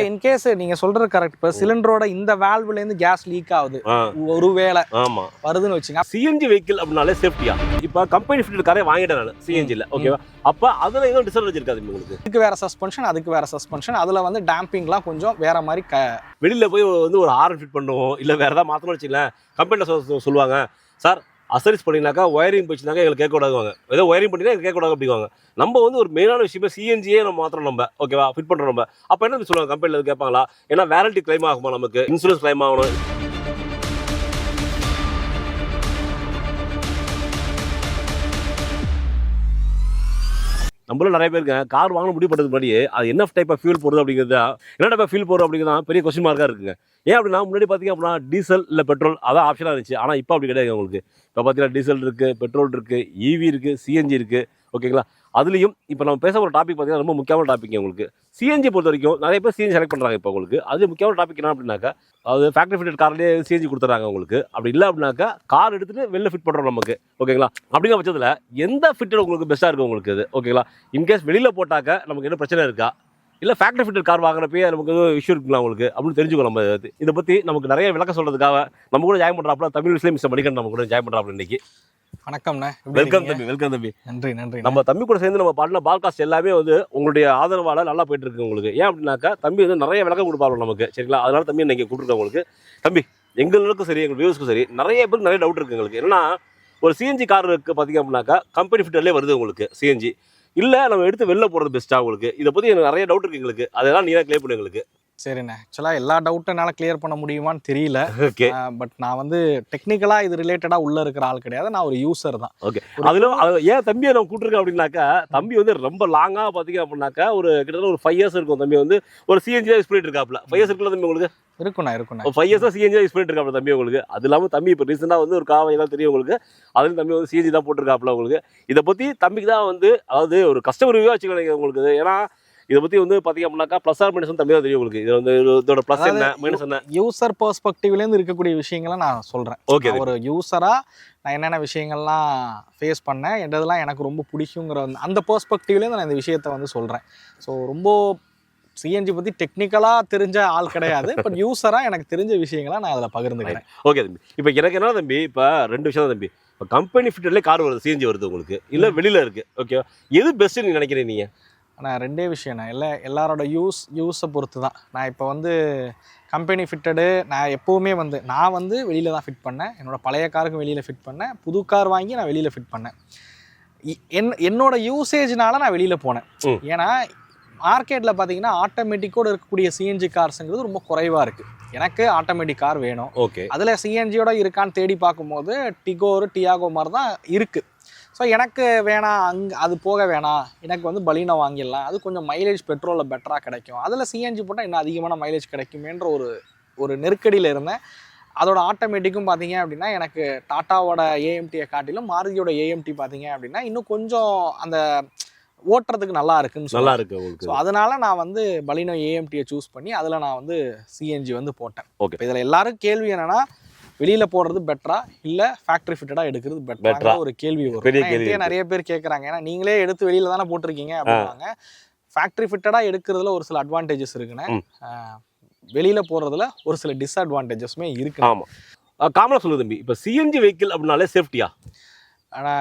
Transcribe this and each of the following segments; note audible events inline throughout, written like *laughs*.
In case நீங்க சொல்றது correct இப்போ சிலிண்டரோட இந்த வேல்வ்ல இருந்து கேஸ் லீக் ஆகுது ஒருவேளை ஆமா. வருதுன்னு வச்சுங்க. சிஎன்ஜி வெஹிக்கிள் அப்படின்னாலே சேஃப்டியா இப்போ கம்பெனி ஃபிட்டட் காரே வாங்கிட்டேன் நான் சிஎன்ஜில ஓகேவா அப்ப அதுல எதுவும் டிஸ்அட்வான்டேஜ் இருக்காது உங்களுக்கு? இதுக்கு வேற சஸ்பென்ஷன் அதுக்கு வேற சஸ்பென்ஷன் அதுல வந்து டேம்பிங்லாம் கொஞ்சம் வேற மாதிரி வெளியில போய் வந்து ஒரு ஆர்ன் ஃபிட் பண்ணுவோம் இல்ல வேற ஏதாவது மாத்தணும் வச்சுங்களேன் கம்பெனியில் சொல்லுவாங்க. சார் அசரிஸ் பண்ணினாக்கா ஒயரிங் போச்சுனாக்கா எங்களுக்கு கேட்கக்கூடாதுவாங்க. ஏதோ ஒயரிங் பண்ணினா எங்களுக்கு கேட்கக்கூடாது அப்படிவாங்க நம்ம வந்து ஒரு மெயினான விஷயமே சிஎன்ஜியே நம்ம மாத்திரம் நம்ம. ஓகேவா ஃபிட் பண்றோம் நம்ம. அப்ப என்ன சொல்லுவாங்க? கம்பெனியில் கேட்பாங்களா? ஏன்னா வேரண்டி கிளைம் ஆகுமா நமக்கு? இன்சூரன்ஸ் கிளைம் ஆகணும். நம்மளும் நிறைய பேருக்கு கார் வாங்கணும் முடிவு பண்ணுறது முன்னாடியே அது என்ன டைப் ஆஃப் ஃபியூல் போடுறது அப்படிங்கிறது என்ன டைப் ஆஃப் ஃபியூல் போடுறது அப்படிங்கிறது பெரிய கொஸ்டின் மார்க்காக இருக்குங்க. ஏன் அப்படின்னா முன்னாடி பார்த்திங்க அப்படின்னா டீசல் இல்லை பெட்ரோல் அதான் ஆப்ஷனாக இருந்துச்சு. ஆனால் இப்போ அப்படி கிடையாது உங்களுக்கு. இப்போ பார்த்தீங்கன்னா டீசல் இருக்குது பெட்ரோல் இருக்குது ஈவி இருக்குது சிஎன்ஜி இருக்குது ஓகேங்களா அதுலேயும் இப்போ நம்ம பேச ஒரு டாபிக் பார்த்தீங்கன்னா ரொம்ப முக்கியமான டாபிக் உங்களுக்கு. சிஎன்ஜி பொறுத்த வரைக்கும் நிறைய பேர் சிஎன்ஜி செலக்ட் பண்ணுறாங்க இப்போ உங்களுக்கு. அது முக்கியமான டாபிக் என்ன அப்படின்னாக்கா அது ஃபேக்ட்ரி ஃபிட்டட் கார்லேயே சிஎன்ஜி கொடுத்துறாங்க உங்களுக்கு. அப்படி இல்லை அப்படின்னாக்கா கார் எடுத்துகிட்டு வெளில ஃபிட் பண்ணுறோம் நமக்கு. ஓகேங்களா? அப்படிங்கிற பட்சத்தில் எந்த ஃபிட்டட் உங்களுக்கு பெஸ்ட்டாக இருக்கும் உங்களுக்கு இது? ஓகேங்களா? இன்கேஸ் வெளியில் போட்டாக்க நமக்கு என்ன பிரச்சனை இருக்கா? இல்லை ஃபேக்ட்ரி ஃபிட்டட் கார் வாங்குறப்பயே நமக்கு எதுவும் இஷ்யூ இருக்குங்களா உங்களுக்கு? அப்படின்னு தெரிஞ்சுக்கோ நம்ம இதை பற்றி நமக்கு நிறைய விளக்கம் சொல்கிறதுக்காக நம்ம கூட ஜாயின் பண்ணுறாப்புல தமிழ் விஷயம் மிஸ்டர் மணிகண்டன் நம்ம கூட ஜாயின் பண்ணுறாப்புல இன்றைக்கி வணக்கம்ண்ணே. வெல்கம்? தம்பி வெல்கம் தம்பி. நன்றி நன்றி. நம்ம தம்பி கூட சேர்ந்து நம்ம பாடின பாட்காஸ்ட் எல்லாமே வந்து உங்களுடைய ஆதரவால நல்லா போயிட்டு இருக்கு உங்களுக்கு. ஏன் அப்படின்னாக்கா தம்பி வந்து நிறைய விளக்கம் கொடுப்பாரு நமக்கு சரிங்களா? அதனால தம்பி இன்னைக்கு கூப்பிட்டுருக்கேன் உங்களுக்கு. தம்பி எங்களுக்கும் சரி எங்கள் வியூஸ்க்கும் சரி நிறைய பேருக்கு நிறைய டவுட் இருக்கு எங்களுக்கு. என்னன்னா ஒரு சிஎன்ஜி கார் இருக்கு பார்த்தீங்க அப்படின்னாக்கா கம்பெனி ஃபிட்டர்லேயே வருது உங்களுக்கு சிஎன்ஜி இல்லை நம்ம எடுத்து வெளில போகிறது பெஸ்ட்டாக உங்களுக்கு. இதை பற்றி எனக்கு நிறைய டவுட் இருக்கு எங்களுக்கு. அதெல்லாம் நீங்க கிளியர் பண்ணு எங்களுக்கு. சரிண்ணே. ஆக்சுவலாக எல்லா டவுட்டும் என்னால் கிளியர் பண்ண முடியுமான்னு தெரியல. ஓகே பட் நான் வந்து டெக்னிக்கலாக இது ரிலேட்டடாக உள்ள இருக்கிற ஆள் கிடையாது. நான் ஒரு யூசர் தான். ஓகே அதுல அது ஏன் தம்பியை நம்ம கூப்பிட்டுருக்கேன் அப்படின்னாக்கா தம்பி வந்து ரொம்ப லாங்காக பார்த்தீங்க அப்படின்னாக்கா ஒரு கிட்டத்தட்ட ஒரு ஃபைவ் இயர்ஸ் இருக்கும் தம்பி. வந்து ஒரு சிஎன்ஜி யூஸ் பண்ணிட்டு இருக்காப்ல ஃபைவ் இயர்ஸ் இருக்குல்ல தம்பி உங்களுக்கு? இருக்குண்ணா இருக்குண்ணா. ஃபைவ் இயர்ஸாக சிஎன்ஜி யூஸ் பண்ணிட்டு இருக்காப்ல தம்பி உங்களுக்கு? அது இல்லாமல் தம்பி இப்போ ரீசெண்டாக வந்து ஒரு காவை எல்லாம் தெரியும் உங்களுக்கு. அதுலேயும் தம்பி வந்து சிஎன்ஜி தான் போட்டிருக்காப்ல உங்களுக்கு. இதை பற்றி தம்பிக்கு தான் வந்து அதாவது ஒரு கஸ்டமர் ரிவ்யூ வச்சுக்கலாம் உங்களுக்கு. ஏன்னா இதை பற்றி வந்து பார்த்தீங்க அப்படின்னாக்கா ப்ளஸ் ஆர் மைனஸ் தான் தெரியும் உங்களுக்கு. இது வந்து இதோட ப்ளஸ் என்ன மைனஸ் என்ன? யூசர் பெர்ஸ்பெக்டிவ்லேருந்து இருக்கக்கூடிய விஷயங்களை நான் சொல்கிறேன் ஓகே ஒரு யூசராக நான் என்னென்ன விஷயங்கள்லாம் ஃபேஸ் பண்ணேன் எதெல்லாம் எனக்கு ரொம்ப பிடிக்குங்கிற அந்த- பெர்ஸ்பெக்டிவ்லேருந்து நான் இந்த விஷயத்தை வந்து சொல்கிறேன் ஸோ ரொம்ப சிஎன்ஜி பற்றி டெக்னிக்கலாக தெரிஞ்ச ஆள் கிடையாது பட் யூசராக எனக்கு தெரிஞ்ச விஷயங்களை நான் அதில் பகிர்ந்துக்கிறேன். ஓகே தம்பி. இப்போ எனக்கு என்ன தம்பி இப்போ ரெண்டு விஷயம் தான் தம்பி. இப்போ கம்பெனி ஃபிட்டர்லேயே கார் வருது சிஎன்ஜி வருது உங்களுக்கு. இல்லை வெளியில் இருக்குது ஓகே எது பெஸ்ட்டுன்னு நீங்க நினைக்கிறீங்க நீங்கள் ஆனால் ரெண்டே விஷயம் நான் எல்லா எல்லாரோட யூஸ் யூஸை பொறுத்து தான் நான் இப்போ வந்து கம்பெனி ஃபிட்டடு நான் எப்போவுமே வந்து நான் வந்து வெளியில் தான் ஃபிட் பண்ணேன். என்னோட பழைய காருக்கு வெளியில் ஃபிட் பண்ணேன். புது கார் வாங்கி நான் வெளியில் ஃபிட் பண்ணேன். என் என்னோட யூசேஜ்னால நான் வெளியில் போனேன். ஏன்னா மார்க்கெட்டில் பார்த்தீங்கன்னா ஆட்டோமேட்டிக்கோடு இருக்கக்கூடிய சிஎன்ஜி கார்ஸுங்கிறது ரொம்ப குறைவாக இருக்குது எனக்கு ஆட்டோமேட்டிக் கார் வேணும். ஓகே. அதில் சிஎன்ஜியோட இருக்கான்னு தேடி பார்க்கும்போது டிகோரு டியாகோ மாதிரி தான் இருக்குது ஸோ எனக்கு வேணாம் அங்கே அது போக வேணாம் எனக்கு வந்து பலீனோ வாங்கிடலாம். அது கொஞ்சம் மைலேஜ் பெட்ரோலில் பெட்டராக கிடைக்கும். அதில் சிஎன்ஜி போட்டால் இன்னும் அதிகமான மைலேஜ் கிடைக்குமேன்ற ஒரு ஒரு நெருக்கடியில் இருந்தேன். அதோட ஆட்டோமேட்டிக்கும் பார்த்தீங்க அப்படின்னா எனக்கு டாட்டாவோட ஏஎம்டியை காட்டிலும் மாருதியோட ஏஎம்டி பார்த்தீங்க அப்படின்னா இன்னும் கொஞ்சம் அந்த ஓட்டுறதுக்கு நல்லா இருக்குன்னு நல்லா இருக்கு ஸோ அதனால நான் வந்து பலினோ ஏஎம்டியை சூஸ் பண்ணி அதில் நான் வந்து சிஎன்ஜி வந்து போட்டேன். இப்போ இதில் எல்லாரும் கேள்வி என்னன்னா வெளியில போடுறது பெட்டரா இல்ல ஃபேக்டரி ஃபிட்டடா எடுக்கிறது பெட்டரா? ஒரு கேள்வி வரும். நிறைய பேர் கேட்குறாங்க ஏன்னா நீங்களே எடுத்து வெளியில தானே போட்டிருக்கீங்க அப்படின்னாங்க ஃபேக்டரி ஃபிட்டடா எடுக்கிறதுல ஒரு சில அட்வான்டேஜஸ் இருக்குன்னு. ஆஹ், வெளியில போடுறதுல ஒரு சில டிஸ்அட்வான்டேஜஸ்மே இருக்கு ஆமாம் காமனாக சொல்லு தம்பி இப்போ சிஎன்ஜி வெஹிக்கிள் அப்படின்னாலே சேஃப்டியா ஆனா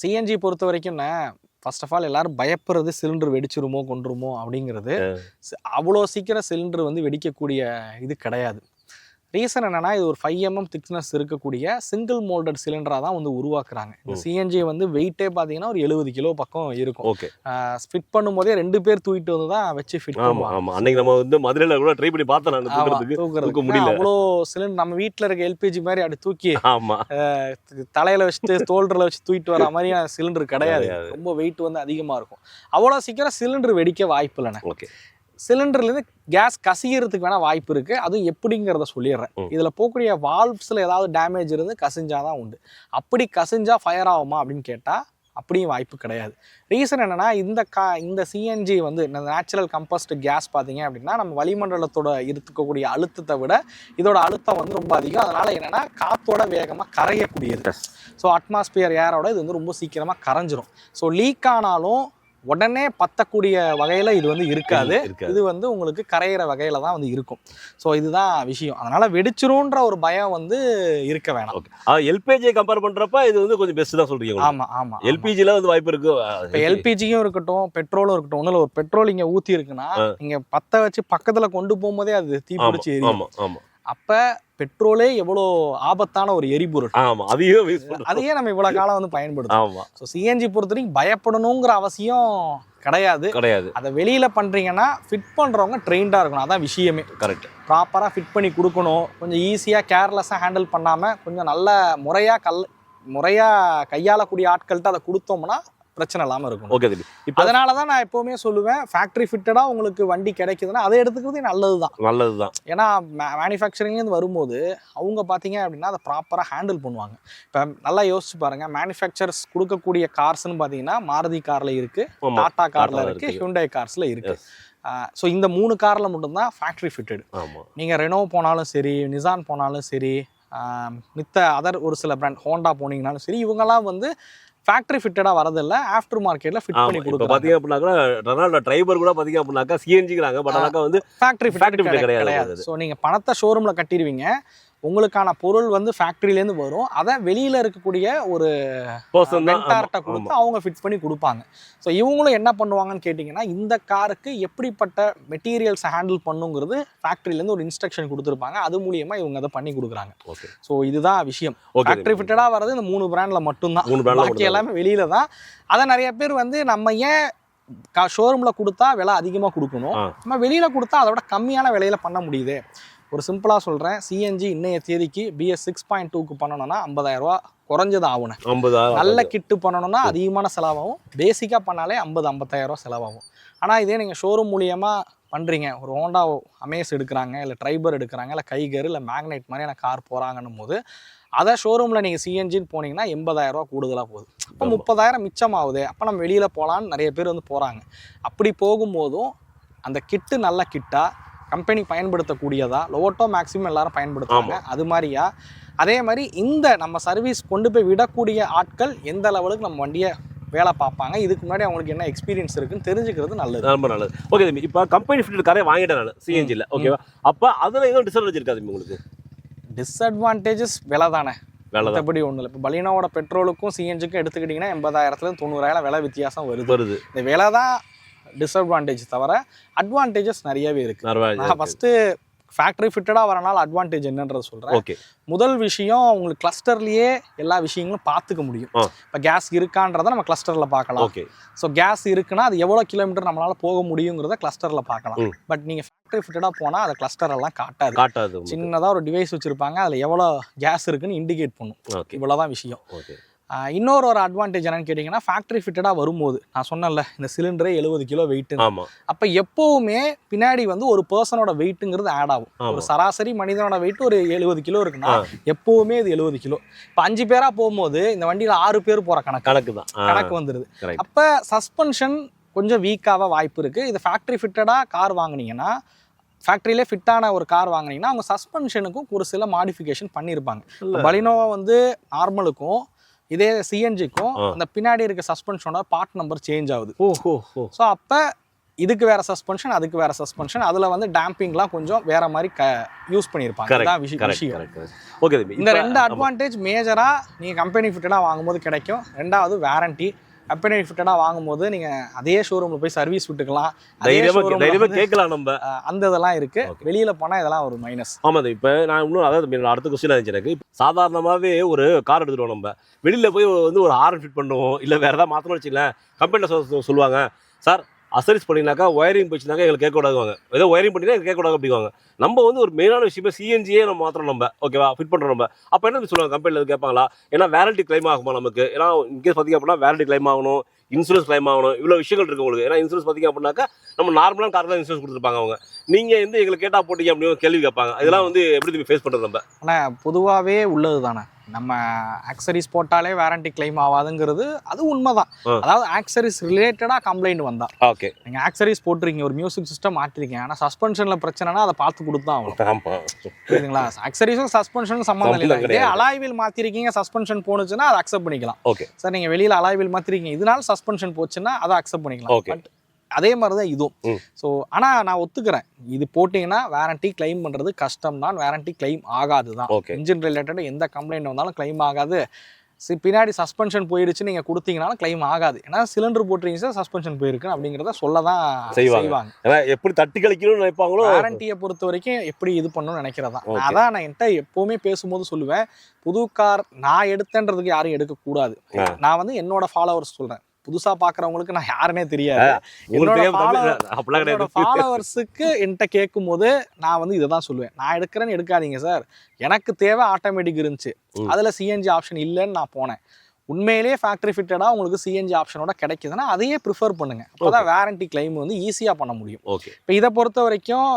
சிஎன்ஜி பொறுத்த வரைக்கும் ஃபர்ஸ்ட் ஆஃப் ஆல் எல்லாரும் பயப்படுறது சிலிண்டர் வெடிச்சிருமோ கொண்டுருமோ அப்படிங்கிறது அவ்வளோ சீக்கிரம் சிலிண்டர் வந்து வெடிக்கக்கூடிய இது கிடையாது. ரீசன் என்னன்னா இது ஒரு ஃபைவ் எம்எம் திக்னஸ் இருக்கக்கூடிய சிங்கிள் மோல்டட் சிலிண்டராக தான் வந்து உருவாக்குறாங்க. இந்த. சிஎன்ஜி வந்து வெயிட்டே பார்த்தீங்கன்னா ஒரு எழுபது கிலோ பக்கம் இருக்கும். ஓகே. ஃபிட் பண்ணும்போதே ரெண்டு பேர் தூக்கிட்டு வந்து தான் வச்சு ஃபிட் ஆமா பண்ணுவாங்க. ஆமா. அன்னைக்கு நம்ம வந்து மதுரையில கூட ட்ரை பண்ணி பார்த்தேன் நான் தூக்குறதுக்கு. தூக்க தூக்குறதுக்கு முடியல. அவ்வளோ சிலிண்டர் நம்ம வீட்டில் இருக்க எல்பிஜி மாதிரி அப்படி தூக்கி ஆமா. தலையில வச்சுட்டு தோல்டரில் வச்சு தூக்கிட்டு வர மாதிரியான சிலிண்டர் *laughs* கிடையாது. கிடையாது. ரொம்ப வெயிட் வந்து அதிகமாக இருக்கும். அவ்வளோ சீக்கிரம் சிலிண்டர் வெடிக்க வாய்ப்பு இல்லைண்ணே. ஓகே. சிலிண்டர்லேருந்து கேஸ் கசியறதுக்கு வேணால் வாய்ப்பு இருக்குது அதுவும் எப்படிங்கிறத சொல்லிடுறேன். இதில் போகக்கூடிய வால்வ்ஸில் ஏதாவது டேமேஜ் இருந்து கசிஞ்சாதான் உண்டு. அப்படி கசிஞ்சா ஃபயர் ஆகுமா அப்படின்னு கேட்டால் அப்படியும் வாய்ப்பு கிடையாது. ரீசன் என்னன்னா இந்த கா இந்த சிஎன்ஜி வந்து இந்த நேச்சுரல் கம்பஸ்ட் கேஸ் பார்த்தீங்க அப்படின்னா நம்ம வளிமண்டலத்தோட இருக்கக்கூடிய அழுத்தத்தை விட இதோட அழுத்தம் வந்து ரொம்ப அதிகம். அதனால என்னன்னா காத்தோட வேகமாக கரையக்கூடியது. ஸோ அட்மாஸ்பியர் ஏரோட இது வந்து ரொம்ப சீக்கிரமாக கரைஞ்சிரும். ஸோ லீக் ஆனாலும் உடனே பத்தக்கூடிய வகையில இது வந்து இருக்காது. இது வந்து உங்களுக்கு கரையிற வகையில தான் வந்து இருக்கும். ஸோ இதுதான் விஷயம். அதனால வெடிச்சிரும்ன்ற ஒரு பயம் வந்து இருக்க வேணாம். ஓகே எல்பிஜியை கம்பேர் பண்றப்ப இது வந்து கொஞ்சம் பெஸ்ட் தான் சொல்றீங்க உங்களுக்கு. ஆமா ஆமா எல்பிஜில வந்து வாய்ப்பு இருக்கு. இப்போ எல்பிஜியும் இருக்கட்டும் பெட்ரோலும் இருக்கட்டும் ஒண்ணுல ஒரு பெட்ரோல் இங்க ஊத்தி இருக்குன்னா நீங்க பத்த வச்சு பக்கத்துல கொண்டு போகும்போதே அது தீ பிடிச்சி எரியும். ஆமா ஆமா. அப்ப பெட்ரோலே எவ்வளோ ஆபத்தான ஒரு எரிபொருள். ஆமா அதையும் யூஸ் பண்றோம் அதையே நம்ம இவ்வளவு காலம் வந்து பயன்படுத்தோம் ஆமா. ஸோ சிஎன்ஜி பொறுத்த வரைக்கும் பயப்படணுங்கிற அவசியம் கிடையாது. கிடையாது. அதை வெளியில பண்றீங்கன்னா ஃபிட் பண்றவங்க ட்ரெயின்டா இருக்கணும். அதான் விஷயமே. கரெக்ட் ப்ராப்பரா ஃபிட் பண்ணி கொடுக்கணும். கொஞ்சம் ஈஸியா கேர்லெஸ்ஸா ஹேண்டில் பண்ணாம கொஞ்சம் நல்ல முறையா கல் முறையா கையாளக்கூடிய ஆட்கள்கிட்ட அதை கொடுத்தோம்னா பிரச்சனை இல்லாம இருக்கும். ஓகே தம்பி. இப்போ அதனால தான் நான் எப்பவுமே சொல்லுவேன் ஃபேக்டரி ஃபிட்டடா உங்களுக்கு வண்டி கிடைக்குதுன்னா அதை எடுத்துக்கிறது நல்லதுதான். நல்லதுதான். ஏன்னா மேனுஃபேக்சரிங்லேருந்து வரும்போது அவங்க பார்த்தீங்க அப்படின்னா அதை ப்ராப்பராக ஹேண்டில் பண்ணுவாங்க. இப்போ நல்லா யோசிச்சு பாருங்க மேனுஃபேக்சர்ஸ் கொடுக்கக்கூடிய கார்ஸ்னு பார்த்தீங்கன்னா மாருதி காரில் இருக்கு ஆமா. டாடா காரில் டாடால இருக்கு இருக்கு. ஹியூண்டை கார்ஸில் இருக்கு. ஸோ இந்த மூணு காரில் மட்டும்தான் ஃபேக்ட்ரி ஃபிட்டட் நீங்கள் ரெனோ போனாலும் சரி நிசான் போனாலும் சரி மித்த அதர் ஒரு சில பிராண்ட் ஹோண்டா போனீங்கனாலும் சரி இவங்கெல்லாம் வந்து ஃபேக்ட்ரி ஃபிட்டடாக வரதில்ல. ஆஃப்டர் மார்க்கெட்டில் ஃபிட் பண்ணி கொடுக்குறாங்க. பாத்தீங்க அப்படின்னாக்கா ரெனால்டோ டிரைவர் கூட பாத்தீங்க அப்படின்னாக்கா சிஎன்ஜிங்கிறாங்க பட் வந்து ஃபேக்ட்ரி ஃபிட் கிடையாது. ஸோ நீங்கள் பணத்தை ஷோரூமில் கட்டிடுவீங்க. உங்களுக்கான பொருள் வந்து ஃபேக்ட்ரிலேருந்து வரும். அதை வெளியில் இருக்கக்கூடிய ஒரு ஆமா, கொடுத்து. அவங்க ஃபிட் பண்ணி கொடுப்பாங்க. ஸோ இவங்களும் என்ன பண்ணுவாங்கன்னு கேட்டிங்கன்னா இந்த காருக்கு எப்படிப்பட்ட மெட்டீரியல்ஸை ஹேண்டில் பண்ணுங்கிறது ஃபேக்ட்ரிலேருந்து ஒரு இன்ஸ்ட்ரக்ஷன் கொடுத்துருப்பாங்க. அது மூலியமா இவங்க அதை பண்ணி கொடுக்குறாங்க. ஓகே ஸோ இதுதான் விஷயம். ஃபேக்ட்ரி ஃபிட்டடாக வர்றது இந்த மூணு பிராண்டில் மட்டும்தான். பாக்கி. எல்லாமே வெளியில தான். அதை நிறைய பேர் வந்து நம்ம ஏன் ஷோரூமில் கொடுத்தா விலை அதிகமாக கொடுக்கணும். நம்ம வெளியில் கொடுத்தா அதை விட கம்மியான விலையில பண்ண முடியுது? ஒரு சிம்பிளாக சொல்கிறேன் சிஎன்ஜி இன்னைய தேதிக்கு பிஎஸ் சிக்ஸ் பாயிண்ட் டூக்கு பண்ணணும்னா 50000 ரூபா குறைஞ்சது ஆகணும் ஐம்பதாயிரம் நல்ல கிட்டு பண்ணணும்னா அதிகமான செலவாகும். பேசிக்காக பண்ணாலே ஐம்பது ஐம்பத்தாயிரம் ரூபா செலவாகும். ஆனால் இதே நீங்கள் ஷோரூம் மூலியமாக பண்ணுறீங்க ஒரு ஹோண்டா அமேஸ் எடுக்கிறாங்க இல்லை ட்ரைபர் எடுக்கிறாங்க இல்லை கைகர் இல்லை மேக்னைட் மாதிரியான கார் போகிறாங்கன்னும் போது அதை ஷோரூமில் நீங்கள் சிஎன்ஜின்னு போனீங்கன்னா எண்பதாயிரம் ரூபா கூடுதலாக போகுது. அப்போ. முப்பதாயிரம் மிச்சமாகுது. அப்போ நம்ம வெளியில் போகலான்னு நிறைய பேர் வந்து போகிறாங்க அப்படி போகும்போதும் அந்த கிட்டு நல்ல கிட்டா கம்பெனி பயன்படுத்தக்கூடியதா? லோட்டோ மேக்ஸிமம் எல்லாரும் பயன்படுத்துவாங்க அது மாதிரியா? அதே மாதிரி இந்த நம்ம சர்வீஸ் கொண்டு போய் விடக்கூடிய ஆட்கள் எந்த லெவலுக்கு நம்ம வண்டியை வேலை பார்ப்பாங்க? இதுக்கு முன்னாடி அவங்களுக்கு என்ன எக்ஸ்பீரியன்ஸ் இருக்குன்னு தெரிஞ்சுக்கிறது நல்லது. ரொம்ப நல்லது. ஓகே தம்பி. இப்போ கம்பெனி ஃபிட் காரே வாங்கிட்டேன் நான் சிஎன்ஜியில் ஓகேவா அப்போ அதில் எதுவும் டிஸ்அட்வான்டேஜ் இருக்காது தம்பி உங்களுக்கு? டிஸ்அட்வான்டேஜஸ் விலை தானே. மற்றபடி ஒன்றும் இல்லை. இப்போ பலினோட பெட்ரோலுக்கும் சிஎன்ஜிக்கும் எடுத்துக்கிட்டிங்கன்னா எண்பதாயிரத்துலேருந்து தொண்ணூறாயிரம் விலை வித்தியாசம் வருது. வருது. இந்த விலை தான் டிஸ்அட்வான்டேஜ் தவிர அட்வான்டேஜஸ் நிறையவே இருக்குது நான் ஃபஸ்ட்டு ஃபேக்ட்ரி ஃபிட்டடாக வரனால அட்வான்டேஜ் என்னன்றது சொல்கிறேன் ஓகே முதல் விஷயம் உங்களுக்கு கிளஸ்டர்லேயே எல்லா விஷயங்களும் பார்த்துக்க முடியும். இப்போ கேஸ் இருக்கான்றதை நம்ம கிளஸ்டரில் பார்க்கலாம். ஓகே ஸோ கேஸ் இருக்குன்னா அது எவ்வளோ கிலோமீட்டர் நம்மளால போக முடியுங்கிறத கிளஸ்டரில் பார்க்கலாம். பட் நீங்கள் ஃபேக்ட்ரி ஃபிட்டடாக போனால் அதை cluster எல்லாம் காட்டாது. காட்டாது. சின்னதாக ஒரு டிவைஸ் வச்சுருப்பாங்க அதில் எவ்வளோ கேஸ் இருக்குன்னு இண்டிகேட் பண்ணும். இவ்வளோதான் விஷயம். ஓகே இன்னொரு ஒரு அட்வான்டேஜ் என்னன்னு கேட்டிங்கன்னா ஃபேக்ட்ரி ஃபிட்டடாக வரும்போது நான் சொன்னேன்ல இந்த சிலிண்டரே எழுபது கிலோ வெயிட் ஆமா. அப்போ எப்போவுமே பின்னாடி வந்து ஒரு பர்சனோட வெயிட்டுங்கிறது ஆட் ஆகும். ஒரு சராசரி மனிதனோட வெயிட் ஒரு எழுபது கிலோ இருக்குன்னா. எப்போவுமே இது எழுபது கிலோ. இப்போ அஞ்சு பேரா போகும்போது இந்த வண்டியில் ஆறு பேர் போகிற கணக்கு. கணக்கு தான். கணக்கு வந்துடுது அப்போ சஸ்பென்ஷன் கொஞ்சம் வீக்காக வாய்ப்பு இருக்குது இது ஃபேக்ட்ரி ஃபிட்டடாக கார் வாங்குனீங்கன்னா ஃபேக்ட்ரியிலே ஃபிட்டான ஒரு கார் வாங்குனீங்கன்னா அவங்க சஸ்பென்ஷனுக்கும் ஒரு சில மாடிஃபிகேஷன் பண்ணியிருப்பாங்க. பலினோவா வந்து நார்மலுக்கும் இதே சிஎன்ஜிக்கும். அந்த பின்னாடி இருக்க சஸ்பென்ஷனோட பார்ட் நம்பர் சேஞ்ச் ஆகுது. ஓ ஹோ ஹோ. ஸோ அப்போ இதுக்கு வேற சஸ்பென்ஷன் அதுக்கு வேற சஸ்பென்ஷன் அதில் வந்து டேம்பிங்லாம் கொஞ்சம் வேற மாதிரி க யூஸ் பண்ணியிருப்பாங்க. இதான் விஷயம். ஓகே இந்த ரெண்டு. அட்வான்டேஜ் மேஜராக நீங்கள் கம்பெனி ஃபிட்டடாக வாங்கும்போது கிடைக்கும். ரெண்டாவது வாரண்டி கம்பெனி ஃபிட்டடாக வாங்கும்போது நீங்கள் அதே ஷோரூமில் போய் சர்வீஸ் விட்டுக்கலாம். அதே தைரியமா showroom ல தைரியமா வந்து, கேட்கலாம் நம்ம. அந்த இதெல்லாம் இருக்கு. Okay. வெளியில போனா இதெல்லாம் ஒரு மைனஸ் ஆமா தம்பி இப்போ நான் இன்னும் அதாவது அடுத்த கொஸ்டின் இருந்துச்சு எனக்கு சாதாரணமாகவே ஒரு கார் எடுத்துட்டோம் நம்ம. வெளியில போய் வந்து ஒரு ஹாரன் ஃபிட் பண்ணுவோம். இல்லை வேற ஏதாவது மாற்றணும் வச்சுக்கலாம் கம்பெனியில் சொல்லுவாங்க சார் அசரிஸ் பண்ணினாக்கா ஒயரிங் போச்சுனாக்கா எங்களுக்கு கேட்கக்கூடாதுவாங்க ஏதோ ஒயரிங் பண்ணினா எங்களுக்கு கேட்கக்கூடாது அப்படிவாங்க நம்ம வந்து ஒரு மெயினான விஷயமே சிஎன்ஜியே நம்ம மாத்திரம் நம்ம. ஓகேவா ஃபிட் பண்ணுறோம் நம்ம. அப்போ என்ன சொல்லுவாங்க? கம்பெனியில் கேட்பாங்களா? ஏன்னா வேரண்டி கிளைம் ஆகுமா நமக்கு? ஏன்னா இன்கேஸ் பார்த்திங்க அப்படின்னா வேரண்டி கிளைம் ஆகணும் இன்சூரன்ஸ் கிளைம் ஆகணும் இவ்வளோ விஷயங்கள் இருக்கு உங்களுக்கு. ஏன்னா இன்சூரன்ஸ் பார்த்தீங்க அப்படின்னாக்கா நம்ம நார்மலான கார் தான் இன்சூரன்ஸ் கொடுத்துருப்பாங்க அவங்க. நீங்கள் வந்து எங்களுக்கு கேட்டால் போட்டீங்க அப்படின்னு கேள்வி கேட்பாங்க. இதெல்லாம் வந்து எப்படி ஃபேஸ் பண்ணுறது நம்ம? ஆனால் பொதுவாகவே உள்ளது தானே நம்ம ஆக்சரிஸ் போட்டாலே வாரண்டி கிளைம் ஆகாதுங்கிறது அது உண்மைதான். அதாவது ஆக்சரிஸ் ரிலேட்டடாக கம்ப்ளைண்ட் வந்தா. ஓகே நீங்கள் ஆக்சரிஸ் போட்டிருக்கீங்க ஒரு மியூசிக் சிஸ்டம் மாட்டிருக்கீங்க ஆனால் சஸ்பென்ஷனில் பிரச்சனைனா அதை பார்த்து கொடுத்து ஆகணும். புரியுதுங்களா? ஆக்சரிஸும் சஸ்பென்ஷனும் சம்மந்தம் இல்லை இதே. அலாய்வில் மாற்றிருக்கீங்க சஸ்பென்ஷன் போணுச்சுன்னா அதை அக்செப்ட் பண்ணிக்கலாம். ஓகே சார் நீங்கள் வெளியில் அலாய்வில் மாற்றிருக்கீங்க இதனால சஸ்பென்ஷன் போச்சுன்னா அதை அக்செப்ட் பண்ணிக்கலாம். பட் அதே மாதிரி தான் இதுவும். ஸோ ஆனால் நான் ஒத்துக்கிறேன். இது போட்டிங்கன்னா வாரண்டி கிளைம் பண்ணுறது கஷ்டம் தான். வாரண்டி கிளைம் ஆகாது தான் இன்ஜின் ரிலேட்டட் எந்த கம்ப்ளைண்ட் வந்தாலும் கிளைம் ஆகாது. பின்னாடி சஸ்பென்ஷன் போயிடுச்சு நீங்கள் கொடுத்தீங்கனாலும் கிளைம் ஆகாது. ஏன்னா சிலிண்டர் போட்டுறீங்க சார் சஸ்பென்ஷன் போயிருக்கு அப்படிங்கிறத சொல்ல தான் செய்வாங்க. ஏன்னா எப்படி தட்டி கழிக்கணும்னு நினைப்பாங்களோ? வாரண்டியை பொறுத்த வரைக்கும் எப்படி இது பண்ணணும்னு நினைக்கிறதா. அதான் நான் என்கிட்ட எப்பவுமே பேசும்போது சொல்லுவேன் புது கார் நான் எடுத்தேன்றதுக்கு யாரும் எடுக்கக்கூடாது. நான் வந்து என்னோட ஃபாலோவர்ஸ் சொல்றேன். புதுசா பாக்குறவங்களுக்கு நான் யாருன்னே தெரியாது. என்னோட ஃபாலோவர்ஸுக்கு என்கிட்ட கேட்கும்போது நான் வந்து இதை தான் சொல்லுவேன். நான் எடுக்கிறேன்னு எடுக்காதீங்க சார் எனக்கு தேவை ஆட்டோமேட்டிக் இருந்துச்சு. அதில் சிஎன்ஜி ஆப்ஷன் இல்லைன்னு நான் போனேன். உண்மையிலேயே ஃபேக்டரி ஃபிட்டடாக உங்களுக்கு சிஎன்ஜி ஆப்ஷனோட கிடைக்குதுன்னா அதையே ப்ரிஃபர் பண்ணுங்க. அப்பதான் வாரண்டி கிளைம் வந்து ஈஸியாக பண்ண முடியும். ஓகே இப்போ இதை பொறுத்த வரைக்கும்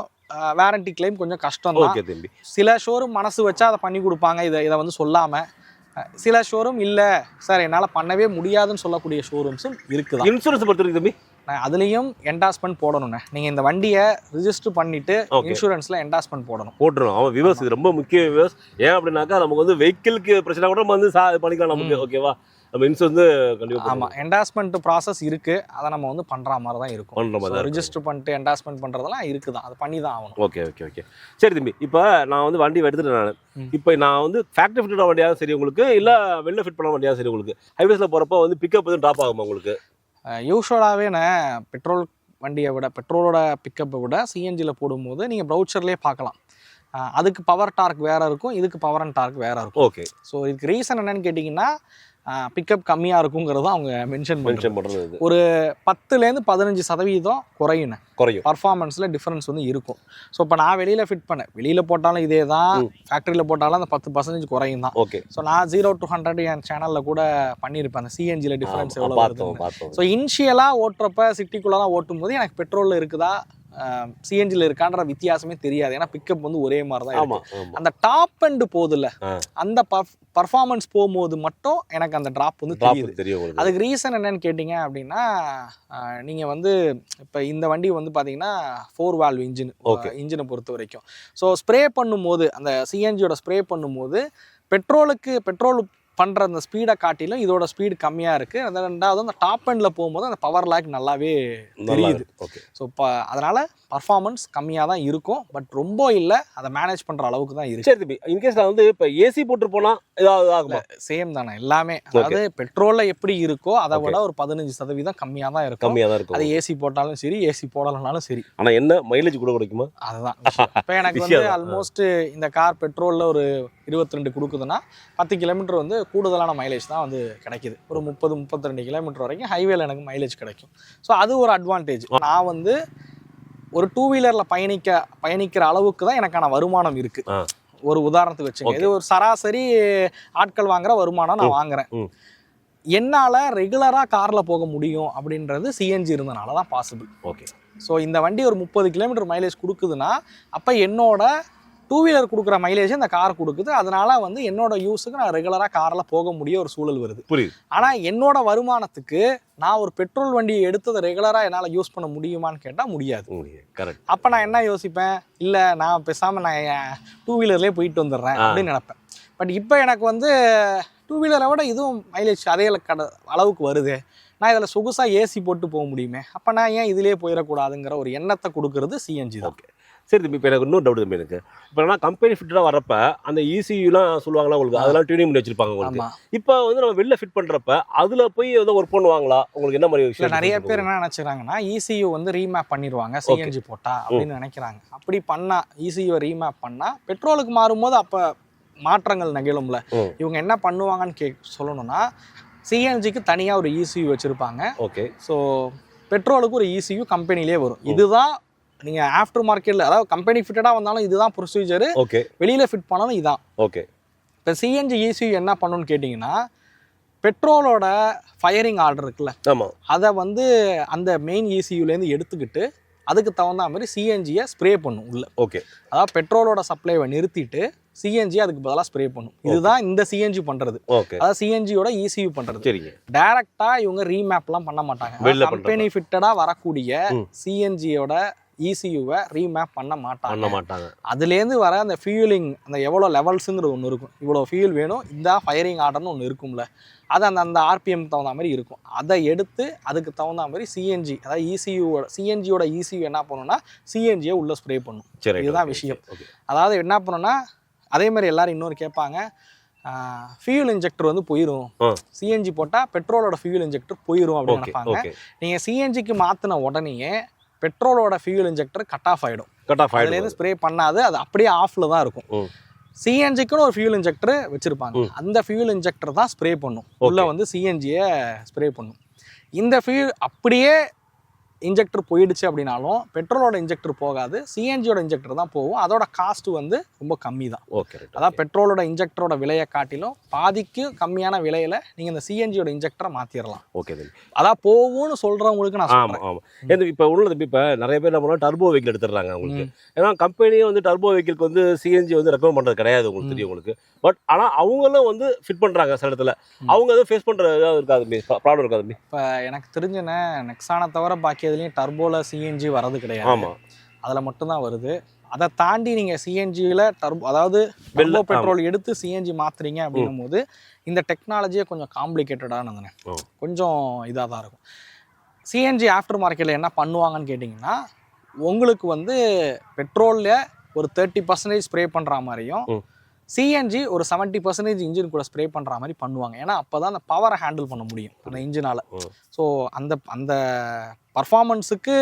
வாரண்டி கிளைம் கொஞ்சம் கஷ்டம் தான் சில ஷோரூம் மனசு வச்சா அதை பண்ணி கொடுப்பாங்க. இதை இதை வந்து சொல்லாமல் சில ஷோரூம் இல்லை. சார் என்னால் பண்ணவே முடியாதுன்னு சொல்லக்கூடிய ஷோரூம்ஸும் இருக்குதான். இன்சூரன்ஸ் பொறுத்த வரைக்கும் தம்பி? நான் அதுலேயும் என்டாஸ்மெண்ட் போடணுண்ணே நீங்கள் இந்த வண்டியை ரிஜிஸ்டர் பண்ணிட்டு. இன்சூரன்ஸில் என்டாஸ்மெண்ட் போடணும். போட்டுரும் அவன் விவஸ் இது ரொம்ப முக்கிய விவஸ் ஏன் அப்படின்னாக்கா நமக்கு வந்து வெஹிக்கிளுக்கு பிரச்சனை கூட நம்ம வந்து சா பண்ணிக்கலாம் நமக்கு. ஓகேவா நம்ம இன்சூரன்ஸ் வந்து கண்டிப்பா ஆமாம் என்டாஸ்மெண்ட் ப்ராசஸ் இருக்குது அதை நம்ம வந்து பண்ணுற மாதிரி தான் இருக்கும். பண்ற மாதிரி. ரிஜிஸ்டர் பண்ணிட்டு என்டாஸ்மெண்ட் பண்ணுறதெல்லாம் இருக்குது தான் அது பண்ணி தான் ஆகணும். ஓகே ஓகே ஓகே சரி தம்பி இப்போ நான் வந்து வண்டி எடுத்துட்டேன் நான். இப்போ நான் வந்து ஃபேக்டரி ஃபிட்டட் வண்டியாவது சரி உங்களுக்கு இல்லை வெளில ஃபிட் பண்ண வண்டியாவது சரி உங்களுக்கு. ஹைவேஸில் போகிறப்போ வந்து பிக்கப் எதுவும் ட்ராப் ஆகுமா உங்களுக்கு? யூஸ்வலாகவே நான் பெட்ரோல் வண்டியை விட பெட்ரோலோட பிக்கப்பை விட சிஎன்ஜியில் போடும்போது நீங்கள் ப்ரௌச்சர்லேயே பார்க்கலாம். அதுக்கு பவர் டார்க் வேறு இருக்கும் இதுக்கு பவர் அண்ட் டார்க் வேறு இருக்கும். ஓகே ஸோ இதுக்கு ரீசன் என்னன்னு கேட்டிங்கன்னா பிக்கப் கம்மியாக இருக்குங்கிறத அவங்க மென்ஷன் மென்ஷன் பண்ணுறது ஒரு பத்துலேருந்து பதினஞ்சு சதவீதம் குறையும். குறையும். பர்ஃபார்மன்ஸில் டிஃப்ரென்ஸ் வந்து இருக்கும். ஸோ இப்போ நான் வெளியில் ஃபிட் பண்ணேன். வெளியில் போட்டாலும் இதே தான். ஃபேக்ட்ரியில் போட்டாலும் அந்த பத்து பர்சன்டேஜ் குறையும் தான் ஓகே ஸோ நான் ஜீரோ டு ஹண்ட்ரட் என் சேனலில் கூட பண்ணியிருப்பேன். அந்த சிஎன்ஜியில் டிஃப்ரென்ஸ் எவ்வளோ ஸோ இனிஷியலாக ஓட்டுறப்ப சிட்டிக்குள்ளே ஓட்டும் போது எனக்கு பெட்ரோலில் இருக்குதா? சிஎன்ஜியில் இருக்கான்ற வித்தியாசமே தெரியாது ஏன்னா பிக்கப் வந்து ஒரே மாதிரி தான் இருக்கும். அந்த டாப் அண்ட் போகுதுல்ல ஆ. அந்த பர்ஃபார்மன்ஸ் போகும்போது மட்டும் எனக்கு அந்த ட்ராப் வந்து தெரியுது தெரியும் அதுக்கு ரீசன் என்னன்னு கேட்டிங்க அப்படின்னா நீங்கள் வந்து இப்போ இந்த வண்டி வந்து பார்த்தீங்கன்னா ஃபோர் வால்வ் இன்ஜின் Okay. இன்ஜினை பொறுத்த வரைக்கும் ஸோ ஸ்ப்ரே பண்ணும்போது அந்த சிஎன்ஜியோட ஸ்ப்ரே பண்ணும்போது பெட்ரோலுக்கு பெட்ரோல் பண்ணுற அந்த ஸ்பீடை காட்டிலும் இதோட ஸ்பீடு கம்மியாக இருக்குது அந்த ரெண்டாவது அந்த டாப் எண்டில் போகும்போது அந்த பவர் லேக் நல்லாவே தெரியுது. ஓகே ஸோ இப்போ அதனால் பர்ஃபார்மன்ஸ் கம்மியாக தான் இருக்கும். பட் ரொம்ப இல்லை அதை மேனேஜ் பண்ணுற அளவுக்கு தான் இருக்குது சரி தம்பி இன்கேஸ் நான் வந்து இப்போ ஏசி போட்டு போனா ஏதாவது ஆகுமா? சேம் தானே எல்லாமே. அதாவது பெட்ரோலில் எப்படி இருக்கோ அதை விட ஒரு பதினஞ்சு சதவீதம் கம்மியாக தான் இருக்கும். கம்மியாக தான் அது இருக்கும் ஏசி போட்டாலும் சரி ஏசி போடலைனாலும் சரி. ஆனா என்ன மைலேஜ் கூட கிடைக்குமா? அதுதான் இப்போ எனக்கு வந்து. *laughs* ஆல்மோஸ்ட் இந்த கார் பெட்ரோலில் ஒரு இருபத்தி ரெண்டு கொடுக்குதுன்னா பத்து கிலோமீட்டர் வந்து கூடுதலான மைலேஜ் தான் வந்து கிடைக்குது. ஒரு முப்பது முப்பத்தி ரெண்டு கிலோமீட்டர் வரைக்கும் ஹைவேல எனக்கு மைலேஜ் கிடைக்கும். ஸோ அது ஒரு அட்வான்டேஜ் நான் வந்து ஒரு டூ வீலரில் பயணிக்க பயணிக்கிற அளவுக்கு தான் எனக்கான வருமானம் இருக்கு. ஆ. ஒரு உதாரணத்துக்கு வச்சுங்க. இது ஒரு சராசரி ஆட்கள் வாங்குற வருமானம் நான் வாங்குறேன். என்னால் ரெகுலராக காரில் போக முடியும் அப்படின்றது சிஎன்ஜி இருந்தனால தான் பாசிபிள் ஓகே. ஸோ இந்த வண்டி ஒரு முப்பது கிலோமீட்டர் மைலேஜ் கொடுக்குதுன்னா அப்போ என்னோட டூ வீலர் கொடுக்குற மைலேஜ் இந்த கார் கொடுக்குது. அதனால வந்து என்னோட யூஸுக்கு நான் ரெகுலராக காரில் போக முடிய ஒரு சூழல் வருது. புரியுது. ஆனால் என்னோட வருமானத்துக்கு நான் ஒரு பெட்ரோல் வண்டியை எடுத்ததை ரெகுலராக என்னால் யூஸ் பண்ண முடியுமான்னு கேட்டால் முடியாது. கரெக்ட் அப்போ நான் என்ன யோசிப்பேன்? இல்லை நான் பேசாமல் நான் டூ வீலர்லேயே போயிட்டு வந்துடுறேன். அப்படின்னு நினைப்பேன். பட் இப்போ எனக்கு வந்து டூ வீலரை விட இதுவும் மைலேஜ் அதே கட அளவுக்கு வருது. நான் இதில் சொகுசாக ஏசி போட்டு போக முடியுமே. அப்போ நான் ஏன் இதிலே போயிடக்கூடாதுங்கிற ஒரு எண்ணத்தை கொடுக்கறது சிஎன்ஜி தான். ஓகே சரி தம்பி இப்போ எனக்கு இன்னொரு டவுட் தம்பி எனக்கு. இப்போ நான் கம்பெனி ஃபிட்டடாக வரப்ப அந்த ECU-லாம் சொல்லுவாங்களா உங்களுக்கு? அதெல்லாம் டியூனிங் பண்ணி வச்சிருப்பாங்க உங்களுக்கு. இப்போ வந்து நம்ம வெளில ஃபிட் பண்றப்ப அதுல போய் ஏதோ ஒர்க் பண்ணுவாங்களா? உங்களுக்கு என்ன மாதிரி விஷயம் நிறைய பேர் என்ன நினச்சிக்கிறாங்கன்னா இசியூ வந்து ரீமேப் பண்ணிடுவாங்க சிஎன்ஜி போட்டா அப்படின்னு நினைக்கிறாங்க. அப்படி பண்ணா இசியூ ரீமேப் பண்ணா பெட்ரோலுக்கு மாறும்போது அப்போ மாற்றங்கள் நிகழும்ல. இவங்க என்ன பண்ணுவாங்கன்னு கே சொல்லணும்னா சிஎன்ஜிக்கு தனியாக ஒரு இசியூ வச்சுருப்பாங்க. ஓகே ஸோ பெட்ரோலுக்கு ஒரு இசியூ கம்பெனிலே வரும். இதுதான் நீங்கள் ஆஃப்டர் மார்க்கெட்டில் அதாவது கம்பெனி ஃபிட்டடாக வந்தாலும் இதுதான் ப்ரொசீஜர் ஓகே வெளியில் ஃபிட் பண்ணாலும் இதான். ஓகே இப்போ சிஎன்ஜி இசியூ என்ன பண்ணுன்னு கேட்டிங்கன்னா பெட்ரோலோட ஃபயரிங் ஆர்டர் இருக்குல்ல ஆமா. அதை வந்து அந்த மெயின் இசியூலேருந்து எடுத்துக்கிட்டு அதுக்கு தகுந்த மாதிரி சிஎன்ஜியை ஸ்ப்ரே பண்ணும் உள்ள. ஓகே அதாவது பெட்ரோலோட சப்ளைவை நிறுத்திட்டு சிஎன்ஜி அதுக்கு பதிலாக ஸ்ப்ரே பண்ணும். இதுதான் இந்த சிஎன்ஜி பண்றது. ஓகே அதாவது சிஎன்ஜியோட இசியூ பண்றது. சரிங்க. டைரக்டா இவங்க ரீமேப்லாம் பண்ண மாட்டாங்க. கம்பெனி ஃபிட்டடா வரக்கூடிய. சிஎன்ஜியோட இசியூவை ரீமேப் பண்ண மாட்டாங்க. பண்ண மாட்டாங்க. அதுலேருந்து வர அந்த ஃபியூலிங் அந்த எவ்வளோ லெவல்ஸுங்கிறது ஒன்று இருக்கும். இவ்வளோ ஃபியூல் வேணும் இந்த ஃபயரிங் ஆர்டர்னு ஒன்று இருக்கும்ல. அது அந்த அந்த ஆர்பிஎம் தகுந்த மாதிரி இருக்கும். அதை எடுத்து அதுக்கு தகுந்த மாதிரி சிஎன்ஜி அதாவது E இசியூவோட சிஎன்ஜியோட இசியூ என்ன பண்ணுன்னா சிஎன்ஜியை உள்ளே ஸ்ப்ரே பண்ணும். இதுதான் விஷயம். அதாவது என்ன பண்ணுன்னா அதே மாதிரி எல்லாரும் இன்னொரு கேட்பாங்க ஃபியூல் இன்ஜெக்டர் வந்து போயிடும். சிஎன்ஜி போட்டால் பெட்ரோலோட ஃபியூல் இன்ஜெக்டர் போயிடும் அப்படின்னு நினைப்பாங்க. நீங்கள் சிஎன்ஜிக்கு மாற்றின உடனேயே பெட்ரோலோட ஃபியூல் இன்ஜெக்டர் கட் ஆஃப் ஆகிடும் கட் ஆஃப் அதுலேருந்து ஸ்ப்ரே பண்ணாது அது அப்படியே ஆஃப்ல தான் இருக்கும். சிஎன்ஜிக்குன்னு ஒரு ஃபியூல் இன்ஜெக்டர் வச்சிருப்பாங்க. அந்த ஃபியூல் இன்ஜெக்டர் தான் ஸ்ப்ரே பண்ணும். உள்ள வந்து சிஎன்ஜியை ஸ்ப்ரே பண்ணும். இந்த ஃபியூல் அப்படியே இன்ஜெக்டர் போயிடுச்சு அப்படின்னாலும் பெட்ரோலோட இன்ஜெக்டர் போகாது சிஎன்ஜியோட இன்ஜெக்டர் தான் போகும். அதோட காஸ்ட் வந்து ரொம்ப கம்மி தான் ஓகே. அதான் பெட்ரோலோட இன்ஜெக்டரோட விலையை காட்டிலும் பாதிக்கு கம்மியான விலையில நீங்க இந்த சிஎன்ஜியோட இன்ஜெக்டரை மாத்திரலாம். ஓகே அதான் போகும்னு சொல்றவங்களுக்கு நான் சொல்றேன். ஆமா ஏன்னா இப்போ உள்ள தம்பி இப்போ நிறைய பேர் பண்ணுவோம் டர்போ வெஹிக்கிள் எடுத்துடுறாங்க உங்களுக்கு ஏன்னா கம்பெனியே வந்து டர்போ வெஹிக்கிளுக்கு வந்து சிஎன்ஜி வந்து ரெக்கமெண்ட் பண்றது கிடையாது உங்களுக்கு தெரியும் உங்களுக்கு. பட் ஆனா அவங்களும் வந்து ஃபிட் பண்றாங்க சில இடத்துல. அவங்க அதை ஃபேஸ் ஏதாவது இருக்காது ப்ராப்ளம் இருக்காது இப்போ எனக்கு தெரிஞ்சுன நெக்ஸானை தவிர பாக்கி எதுலேயும் டர்போல சிஎன்ஜி வரது கிடையாது. ஆமா. அதில் மட்டும்தான் வருது. அதை தாண்டி நீங்கள் சிஎன்ஜியில் டர்போ அதாவது வெள்ள- பெட்ரோல் எடுத்து சிஎன்ஜி மாத்துறீங்க அப்படின்னும் போது இந்த டெக்னாலஜியே கொஞ்சம் காம்ப்ளிகேட்டடானதுங்க. கொஞ்சம் இதாக தான் இருக்கும். சிஎன்ஜி ஆஃப்டர் மார்க்கெட்டில் என்ன பண்ணுவாங்கன்னு கேட்டிங்கன்னா உங்களுக்கு வந்து பெட்ரோலில் ஒரு தேர்ட்டி பர்சன்டேஜ் ஸ்ப்ரே பண்ணுற மாதிரியும். சிஎன்ஜி ஒரு செவன்ட்டி பர்சன்டேஜ் இன்ஜின் கூட ஸ்ப்ரே பண்ணுற மாதிரி பண்ணுவாங்க. ஏன்னா அப்போ தான் அந்த பவரை ஹேண்டில் பண்ண முடியும் அந்த இன்ஜினால். ஸோ அந்த அந்த பர்ஃபார்மன்ஸுக்கு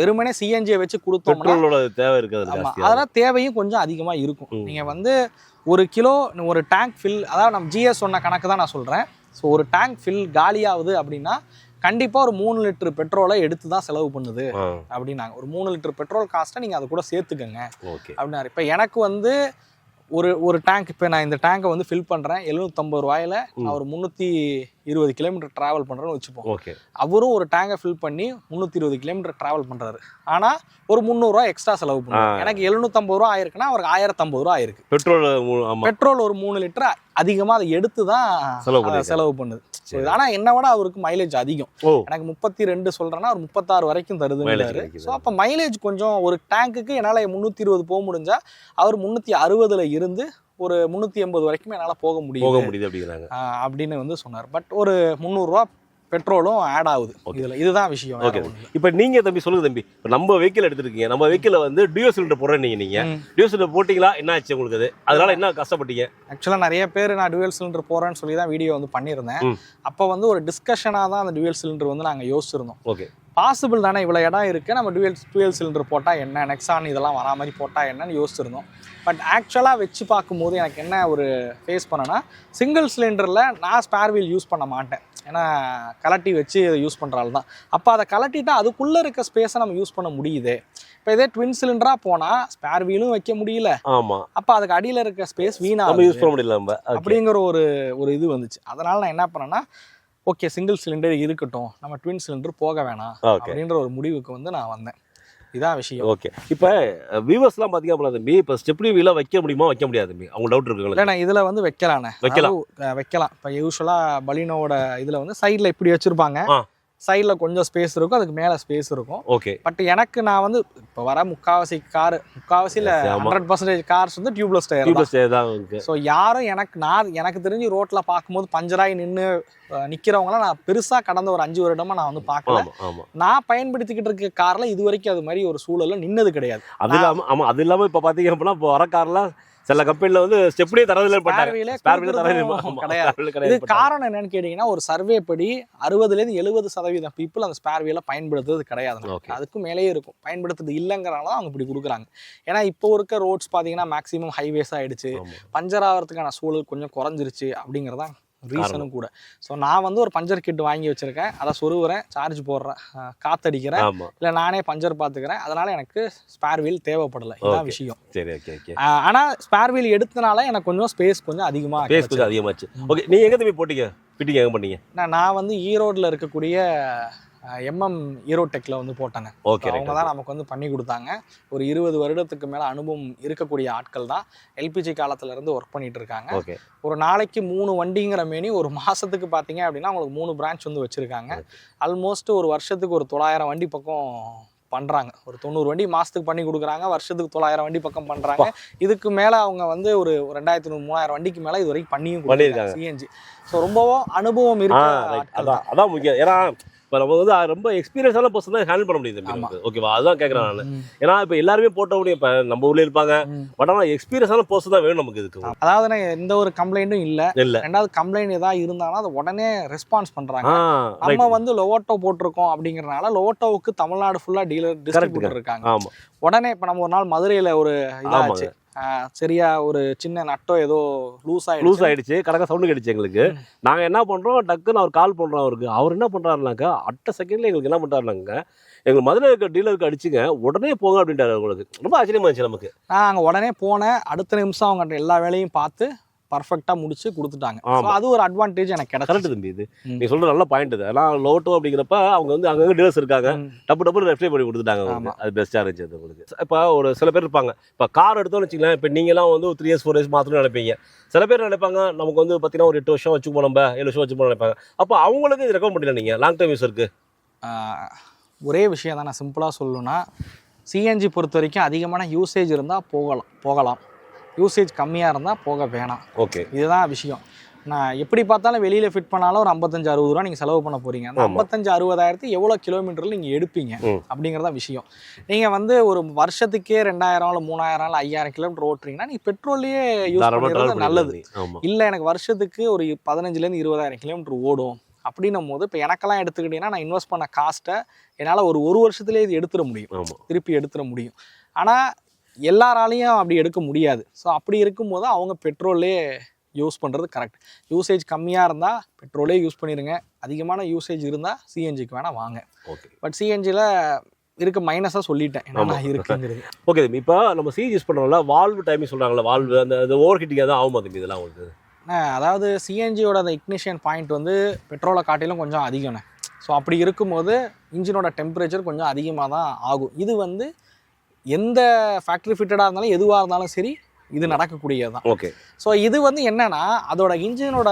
வெறுமனே சிஎன்ஜியை வச்சு கொடுத்தோம்னா தேவை இருக்காது அதெல்லாம் தேவையும் கொஞ்சம் அதிகமா இருக்கும். ம். நீங்க வந்து ஒரு கிலோ ஒரு டேங்க் ஃபில் அதாவது நம்ம ஜிஎஸ் சொன்ன கணக்கு தான் நான் சொல்றேன். ஸோ ஒரு டேங்க் ஃபில் காலியாகுது அப்படின்னா கண்டிப்பா ஒரு மூணு லிட்டர் பெட்ரோலை எடுத்து தான் செலவு பண்ணுது அப்படின்னாங்க. ஒரு மூணு லிட்டர் பெட்ரோல் காஸ்ட்டை நீங்க அது கூட சேர்த்துக்கங்க ஓகே. அப்படின்னாரு. இப்போ எனக்கு வந்து ஒரு ஒரு டேங்க் இப்போ நான் இந்த டேங்கை வந்து ஃபில் பண்ணுறேன் எழுநூத்தம்பது ரூபாயில நான் ஒரு முந்நூற்றி இருபது கிலோமீட்டர் ட்ராவல் பண்ணுறேன்னு வச்சுப்போம். ஓகே. அவரும் ஒரு டேங்கை ஃபில் பண்ணி முந்நூற்றி இருபது கிலோமீட்டர் ட்ராவல் பண்ணுறாரு ஆனால் ஒரு முந்நூறுரூவா எக்ஸ்ட்ரா செலவு பண்ணுறாரு ஆ. எனக்கு எழுநூத்தம்பது ரூபா ஆயிருக்குன்னா அவருக்கு ஆயிரத்தம்பது ரூபா ஆயிருக்கு. பெட்ரோல் பெட்ரோல் ஒரு மூணு லிட்டர் அதிகமாக அதை எடுத்து தான் செலவு. செலவு பண்ணுது. சரி. ஆனால் என்ன விட அவருக்கு மைலேஜ் அதிகம். எனக்கு முப்பத்தி ரெண்டு சொல்கிறேன்னா ஒரு முப்பத்தாறு வரைக்கும் கிடைக்குது. ஸோ அப்போ மைலேஜ் கொஞ்சம் ஒரு டேங்க்குக்கு என்னால் முந்நூற்றி இருபது போக முடிஞ்சா அவர் முந்நூற்றி அறுபதுல இருந்து ஒரு முந்நூற்றி எண்பது வரைக்கும் என்னால் போக போக முடியும் முடியுது அப்படிங்கிறாங்க. அப்படின்னு வந்து சொன்னார். பட் ஒரு முந்நூறுரூவா பெட்ரோலும் ஆட் ஆகுது. இதில் இதுதான் விஷயம். ஓகே இப்போ நீங்க தம்பி சொல்லுங்க தம்பி. இப்போ நம்ம வெஹிக்கிள் எடுத்துருக்கீங்க. நம்ம வெஹிக்கிள் வந்து டியூ சிலிண்டர் போடுறேன் நீங்க நீங்க. டியூ சிலிண்டர் போட்டீங்களா? என்ன ஆச்சு உங்களுக்கு அது? அதனால என்ன கஷ்டப்பட்டீங்க? ஆக்சுவலாக நிறைய பேர் நான் டுவெல் சிலிண்டர் போகிறேன்னு சொல்லி தான் வீடியோ வந்து பண்ணியிருந்தேன். அப்போ வந்து ஒரு டிஸ்கஷனாக தான் அந்த டுவெல் சிலிண்டர் வந்து நாங்கள் யோசிச்சிருந்தோம். ஓகே பாசிபிள் தானே இவ்வளோ இடம் இருக்குது நம்ம டுவெல் டுவெல் சிலிண்டர் போட்டால் என்ன? நெக்ஸான் இதெல்லாம் வரா மாதிரி போட்டால் என்னன்னு யோசிச்சிருந்தோம். பட் ஆக்சுவலாக வச்சு பார்க்கும்போது எனக்கு என்ன ஒரு ஃபேஸ் பண்ணேன்னா சிங்கிள் சிலிண்டரில் நான் ஸ்பேர் வீல் யூஸ் பண்ண மாட்டேன். ஏன்னா கலட்டி வச்சு அதை யூஸ் பண்ணுறாள் தான் அப்போ அதை கலட்டிட்டா அதுக்குள்ளே இருக்க ஸ்பேஸை நம்ம யூஸ் பண்ண முடியுது. இப்போ இதே ட்வின் சிலிண்டராக போனால் ஸ்பேர் வீலும் வைக்க முடியல. ஆமா. அப்போ அதுக்கு அடியில் இருக்க ஸ்பேஸ் வீணாக யூஸ் பண்ண முடியல அப்படிங்கிற ஒரு ஒரு இது வந்துச்சு. அதனால நான் என்ன பண்ணேன்னா ஓகே சிங்கிள் சிலிண்டர் இருக்கட்டும் நம்ம ட்வின் சிலிண்டர் போக வேணாம் அப்படின்ற ஒரு முடிவுக்கு வந்து நான் வந்தேன். இதான் விஷயம். ஓகே இப்போ வியூவர்ஸ்லாம் பார்த்தீங்க அப்படின்னா தம்பி இப்போ ஸ்டெப்னி வீலாக வைக்க முடியுமா வைக்க முடியாது தம்பி அவங்க டவுட் இருக்குங்களா. இல்லை நான் இதில் வந்து வைக்கலாண்ணே வைக்கலாம். வைக்கலாம். இப்போ யூஸ்வலாக பலினோட இதில் வந்து சைடில் இப்படி வச்சுருப்பாங்க. சைடில் கொஞ்சம் ஸ்பேஸ் இருக்கும் அதுக்கு மேலே ஸ்பேஸ் இருக்கும். ஓகே பட் எனக்கு நான் வந்து இப்போ வர முக்காவாசி கார் முக்காவாசி இல்லை Yes, ஆமா. ஹண்ட்ரட் பர்சன்டேஜ் கார்ஸ் வந்து டியூப்லெஸ் டயர் டியூப்லெஸ் தான் இருக்கு. ஸோ யாரும் எனக்கு நான் எனக்கு தெரிஞ்சு ரோட்டில் பார்க்கும்போது பஞ்சராகி நின்று நிற்கிறவங்களாம் நான் பெருசாக கடந்த ஒரு அஞ்சு வருடமா நான் வந்து பார்க்கல. நான் பயன்படுத்திக்கிட்டு இருக்க காரில் இது வரைக்கும் அது மாதிரி ஒரு சூழல்ல நின்னது கிடையாது. அது இல்லாம ஆமா அது இல்லாம இப்போ பார்த்தீங்க அப்படின்னா இப்போ வர கார்லாம் சில கம்பெனில வந்து ஸ்டெப்னியே தரதில்லை கிடையாது. கிடையாது. காரணம் என்னன்னு கேட்டிங்கன்னா ஒரு சர்வே படி அறுபதுலேருந்து எழுபது சதவீதம் பீப்புள் அந்த ஸ்பேர் வீலை பயன்படுத்துறது கிடையாது. அதுக்கும் மேலேயே இருக்கும். பயன்படுத்துறது இல்லைங்கிறனால அவங்க இப்படி கொடுக்குறாங்க. ஏன்னா இப்போ இருக்க ரோட்ஸ் பார்த்தீங்கன்னா மேக்ஸிமம் ஹைவேஸ் ஆயிடுச்சு. ஆமா. பஞ்சர் ஆகிறதுக்கான சூழல் கொஞ்சம் குறைஞ்சிருச்சு அப்படிங்கிறதான் ரீசனும் கூட. ஸோ நான் வந்து ஒரு பஞ்சர் கிட் வாங்கி வச்சிருக்கேன். அதை சொருவுறேன் சார்ஜ் போடுறேன் காத்தடிக்கிறேன். இல்லை நானே பஞ்சர் பார்த்துக்கிறேன். அதனால எனக்கு ஸ்பேர் வீல் தேவைப்படலை. Okay. விஷயம். சரி ஓகே ஓகே ஆஹ் ஆனா ஸ்பேர் வீல் எடுத்தனால எனக்கு கொஞ்சம் ஸ்பேஸ் கொஞ்சம் அதிகமா பேஸ் கிடைச்சது. கொஞ்சம் அதிகமாச்சு. ஓகே நீங்க எங்க தம்பி போட்டீங்க? ஃபிட்டிங் எங்க பண்ணீங்க? நான் நான் வந்து ஈரோட்ல இருக்கக்கூடிய எம்எம் ஈரோடெக்கில் வந்து போட்டேன். ஓகே அவங்க தான் நமக்கு வந்து பண்ணி கொடுத்தாங்க. ஒரு இருபது வருடத்துக்கு மேலே அனுபவம் இருக்கக்கூடிய ஆட்கள் தான் எல்பிஜி காலத்துல இருந்து ஒர்க் பண்ணிட்டு இருக்காங்க. ஒரு நாளைக்கு மூணு வண்டிங்கிற மேனி ஒரு மாசத்துக்கு பார்த்தீங்க அப்படின்னா அவங்களுக்கு மூணு பிரான்ச் வந்து வச்சிருக்காங்க. ஆல்மோஸ்ட் ஒரு வருஷத்துக்கு ஒரு தொள்ளாயிரம் வண்டி பக்கம் பண்றாங்க. ஒரு தொண்ணூறு வண்டி மாசத்துக்கு பண்ணி கொடுக்குறாங்க வருஷத்துக்கு தொள்ளாயிரம் வண்டி பக்கம் பண்றாங்க. இதுக்கு மேல அவங்க வந்து ஒரு ரெண்டாயிரத்தி நூறு மூணாயிரம் வண்டிக்கு மேல இது வரைக்கும் பண்ணியும். சிஎன்ஜி ஸோ ரொம்பவும் அனுபவம் இருக்கு அதான் அதான் முக்கியம். ஏன்னா இப்போ நம்ம வந்து ரொம்ப எக்ஸ்பீரியன்ஸான பர்சன் தான் ஹேண்டில் பண்ண முடியுது. ஓகேவா அதுதான் கேட்குறேன் நான். ஏன்னா இப்போ எல்லாருமே போட்ட முடியும் இப்போ நம்ம ஊர்ல இருப்பாங்க. பட் ஆனால் எக்ஸ்பீரியன்ஸான பர்சன் தான் வேணும் நமக்கு இதுக்கு. அதாவது எந்த ஒரு கம்ப்ளைண்ட்டும் இல்ல. இல்ல. ரெண்டாவது கம்ப்ளைண்ட் ஏதாவது இருந்தாலும் அதை உடனே ரெஸ்பான்ஸ் பண்றாங்க. ஆ நம்ம வந்து லொவோட்டோ போட்டிருக்கோம் அப்படிங்கறனால லொவோட்டோவுக்கு தமிழ்நாடு ஃபுல்லா டீலர் டிஸ்ட்ரிபியூட்டர் இருக்காங்க. உடனே இப்ப நம்ம ஒரு நாள் மதுரையில ஒரு இதாச்சு. சரியா ஒரு சின்ன நட்டோ ஏதோ லூஸ் லூஸ் ஆயிடுச்சு கடக்க சவுண்டு கிடைச்சு எங்களுக்கு. நாங்க என்ன பண்றோம் டக்குன்னு அவர் கால் பண்றோம் அவருக்கு. அவர் என்ன பண்றாருனாக்கா அட்ட செகண்ட்ல எங்களுக்கு என்ன பண்றாருனாங்க எங்க மதுரை இருக்க டீலருக்கு அடிச்சுங்க உடனே போங்க அப்படின்ட்டாரு உங்களுக்கு ரொம்ப ஆச்சரியமா இருந்துச்சு நமக்கு. நான் அங்க உடனே போனேன். அடுத்த நிமிஷம் அவங்க எல்லா வேலையும் பார்த்து பர்ஃபெக்டா முடிச்சு கொடுத்துட்டாங்க. அது ஒரு அட்வான்டேஜ் எனக்கு கரெக்ட் கிடைச்சது தம்பி இது. நீ சொல்ற நல்ல பாயிண்ட் இது. ஏன்னா லோட்டோ அப்படிங்கிறப்ப அவங்க வந்து அங்கங்க டீலர்ஸ் இருக்காங்க. டப்பு டப்பு ரெஃப்ளை பண்ணி கொடுத்துட்டாங்க அது பெஸ்ட்டாக இருந்துச்சு அது உங்களுக்கு இப்போ ஒரு சில பேர் இருப்பாங்க. இப்போ கார் எடுத்தோம்னு வச்சுங்களேன் இப்போ நீங்களாம் வந்து த்ரீ இயர்ஸ் ஃபோர் இயர்ஸ் மாற்றணும்னு நினைப்பீங்க. சில பேர் நினைப்பாங்க நமக்கு வந்து பார்த்தீங்கன்னா ஒரு எட்டு வருஷம் வச்சுக்கோ நம்ம ஏழு வருஷம் வச்சுக்கோ நினைப்பாங்க. அப்போ அவங்களுக்கு இது ரெக்கமெண்ட் பண்ணல நீங்கள் லாங் டைம் யூஸருக்கு ஆஹ் ஒரே விஷயம் தான் நான் சிம்பிளாக சொல்லணும்னா சிஎன்ஜி பொறுத்த வரைக்கும் அதிகமான யூசேஜ் இருந்தால் போகலாம் போகலாம். யூசேஜ் கம்மியாக இருந்தால் போக வேணாம். ஓகே இதுதான் விஷயம். நான் எப்படி பார்த்தாலும் வெளியில் ஃபிட் பண்ணாலும் ஒரு ஐம்பத்தஞ்சு அறுபது ரூபா நீங்கள் செலவு பண்ண போகிறீங்க அந்த. ஐம்பத்தஞ்சு அறுபதாயிரத்து எவ்வளோ கிலோமீட்டரில் நீங்கள் எடுப்பீங்க. அப்படிங்கிறதா விஷயம். நீங்கள் வந்து ஒரு வருஷத்துக்கே ரெண்டாயிரம் இல்லை மூணாயிரம் இல்லை ஐயாயிரம் கிலோமீட்டர் ஓட்டுறீங்கன்னா நீங்கள் பெட்ரோல்லையே யூஸ் பண்ணுறது நல்லது. இல்லை எனக்கு வருஷத்துக்கு ஒரு பதினஞ்சுலேருந்து இருபதாயிரம் கிலோமீட்டர் ஓடும் அப்படின்னும் போது இப்போ எனக்கெல்லாம் எடுத்துக்கிட்டிங்கன்னா நான் இன்வெஸ்ட் பண்ண காஸ்ட்டை என்னால் ஒரு ஒரு வருஷத்துலேயே இது எடுத்துட முடியும். திருப்பி எடுத்துட முடியும். ஆனால் எல்லாராலையும் அப்படி எடுக்க முடியாது. ஸோ அப்படி இருக்கும்போது அவங்க பெட்ரோல்லே யூஸ் பண்ணுறது கரெக்ட் யூசேஜ் கம்மியாக இருந்தால் பெட்ரோலே யூஸ் பண்ணிடுங்க அதிகமான யூசேஜ் இருந்தால் சிஎன்ஜிக்கு வேணால் வாங்க. ஓகே பட் சிஎன்ஜியில் இருக்க மைனஸாக சொல்லிட்டேன். என்னென்ன ஆமா. இருக்குங்கிறது. *laughs* ஓகே இப்போ நம்ம சீ யூஸ் பண்ணுறோம்ல வால்வு டைமிங் சொல்கிறாங்களா வால்வு அந்த ஓவர் ஹீட்டிங் எதாவது ஆகுமா தம்பி இதெல்லாம் உங்களுக்கு? அதாவது சிஎன்ஜியோட அந்த இக்னிஷியன் பாயிண்ட் வந்து பெட்ரோலை காட்டிலும் கொஞ்சம் அதிகம்ண்ணே. ஸோ அப்படி இருக்கும்போது இன்ஜினோட டெம்பரேச்சர் கொஞ்சம் அதிகமாக தான் ஆகும். இது வந்து எந்த ஃபேக்ட்ரி ஃபிட்டடாக இருந்தாலும் எதுவாக இருந்தாலும் சரி இது நடக்கக்கூடியது தான் ஓகே ஸோ இது வந்து என்னன்னா அதோட இன்ஜினோட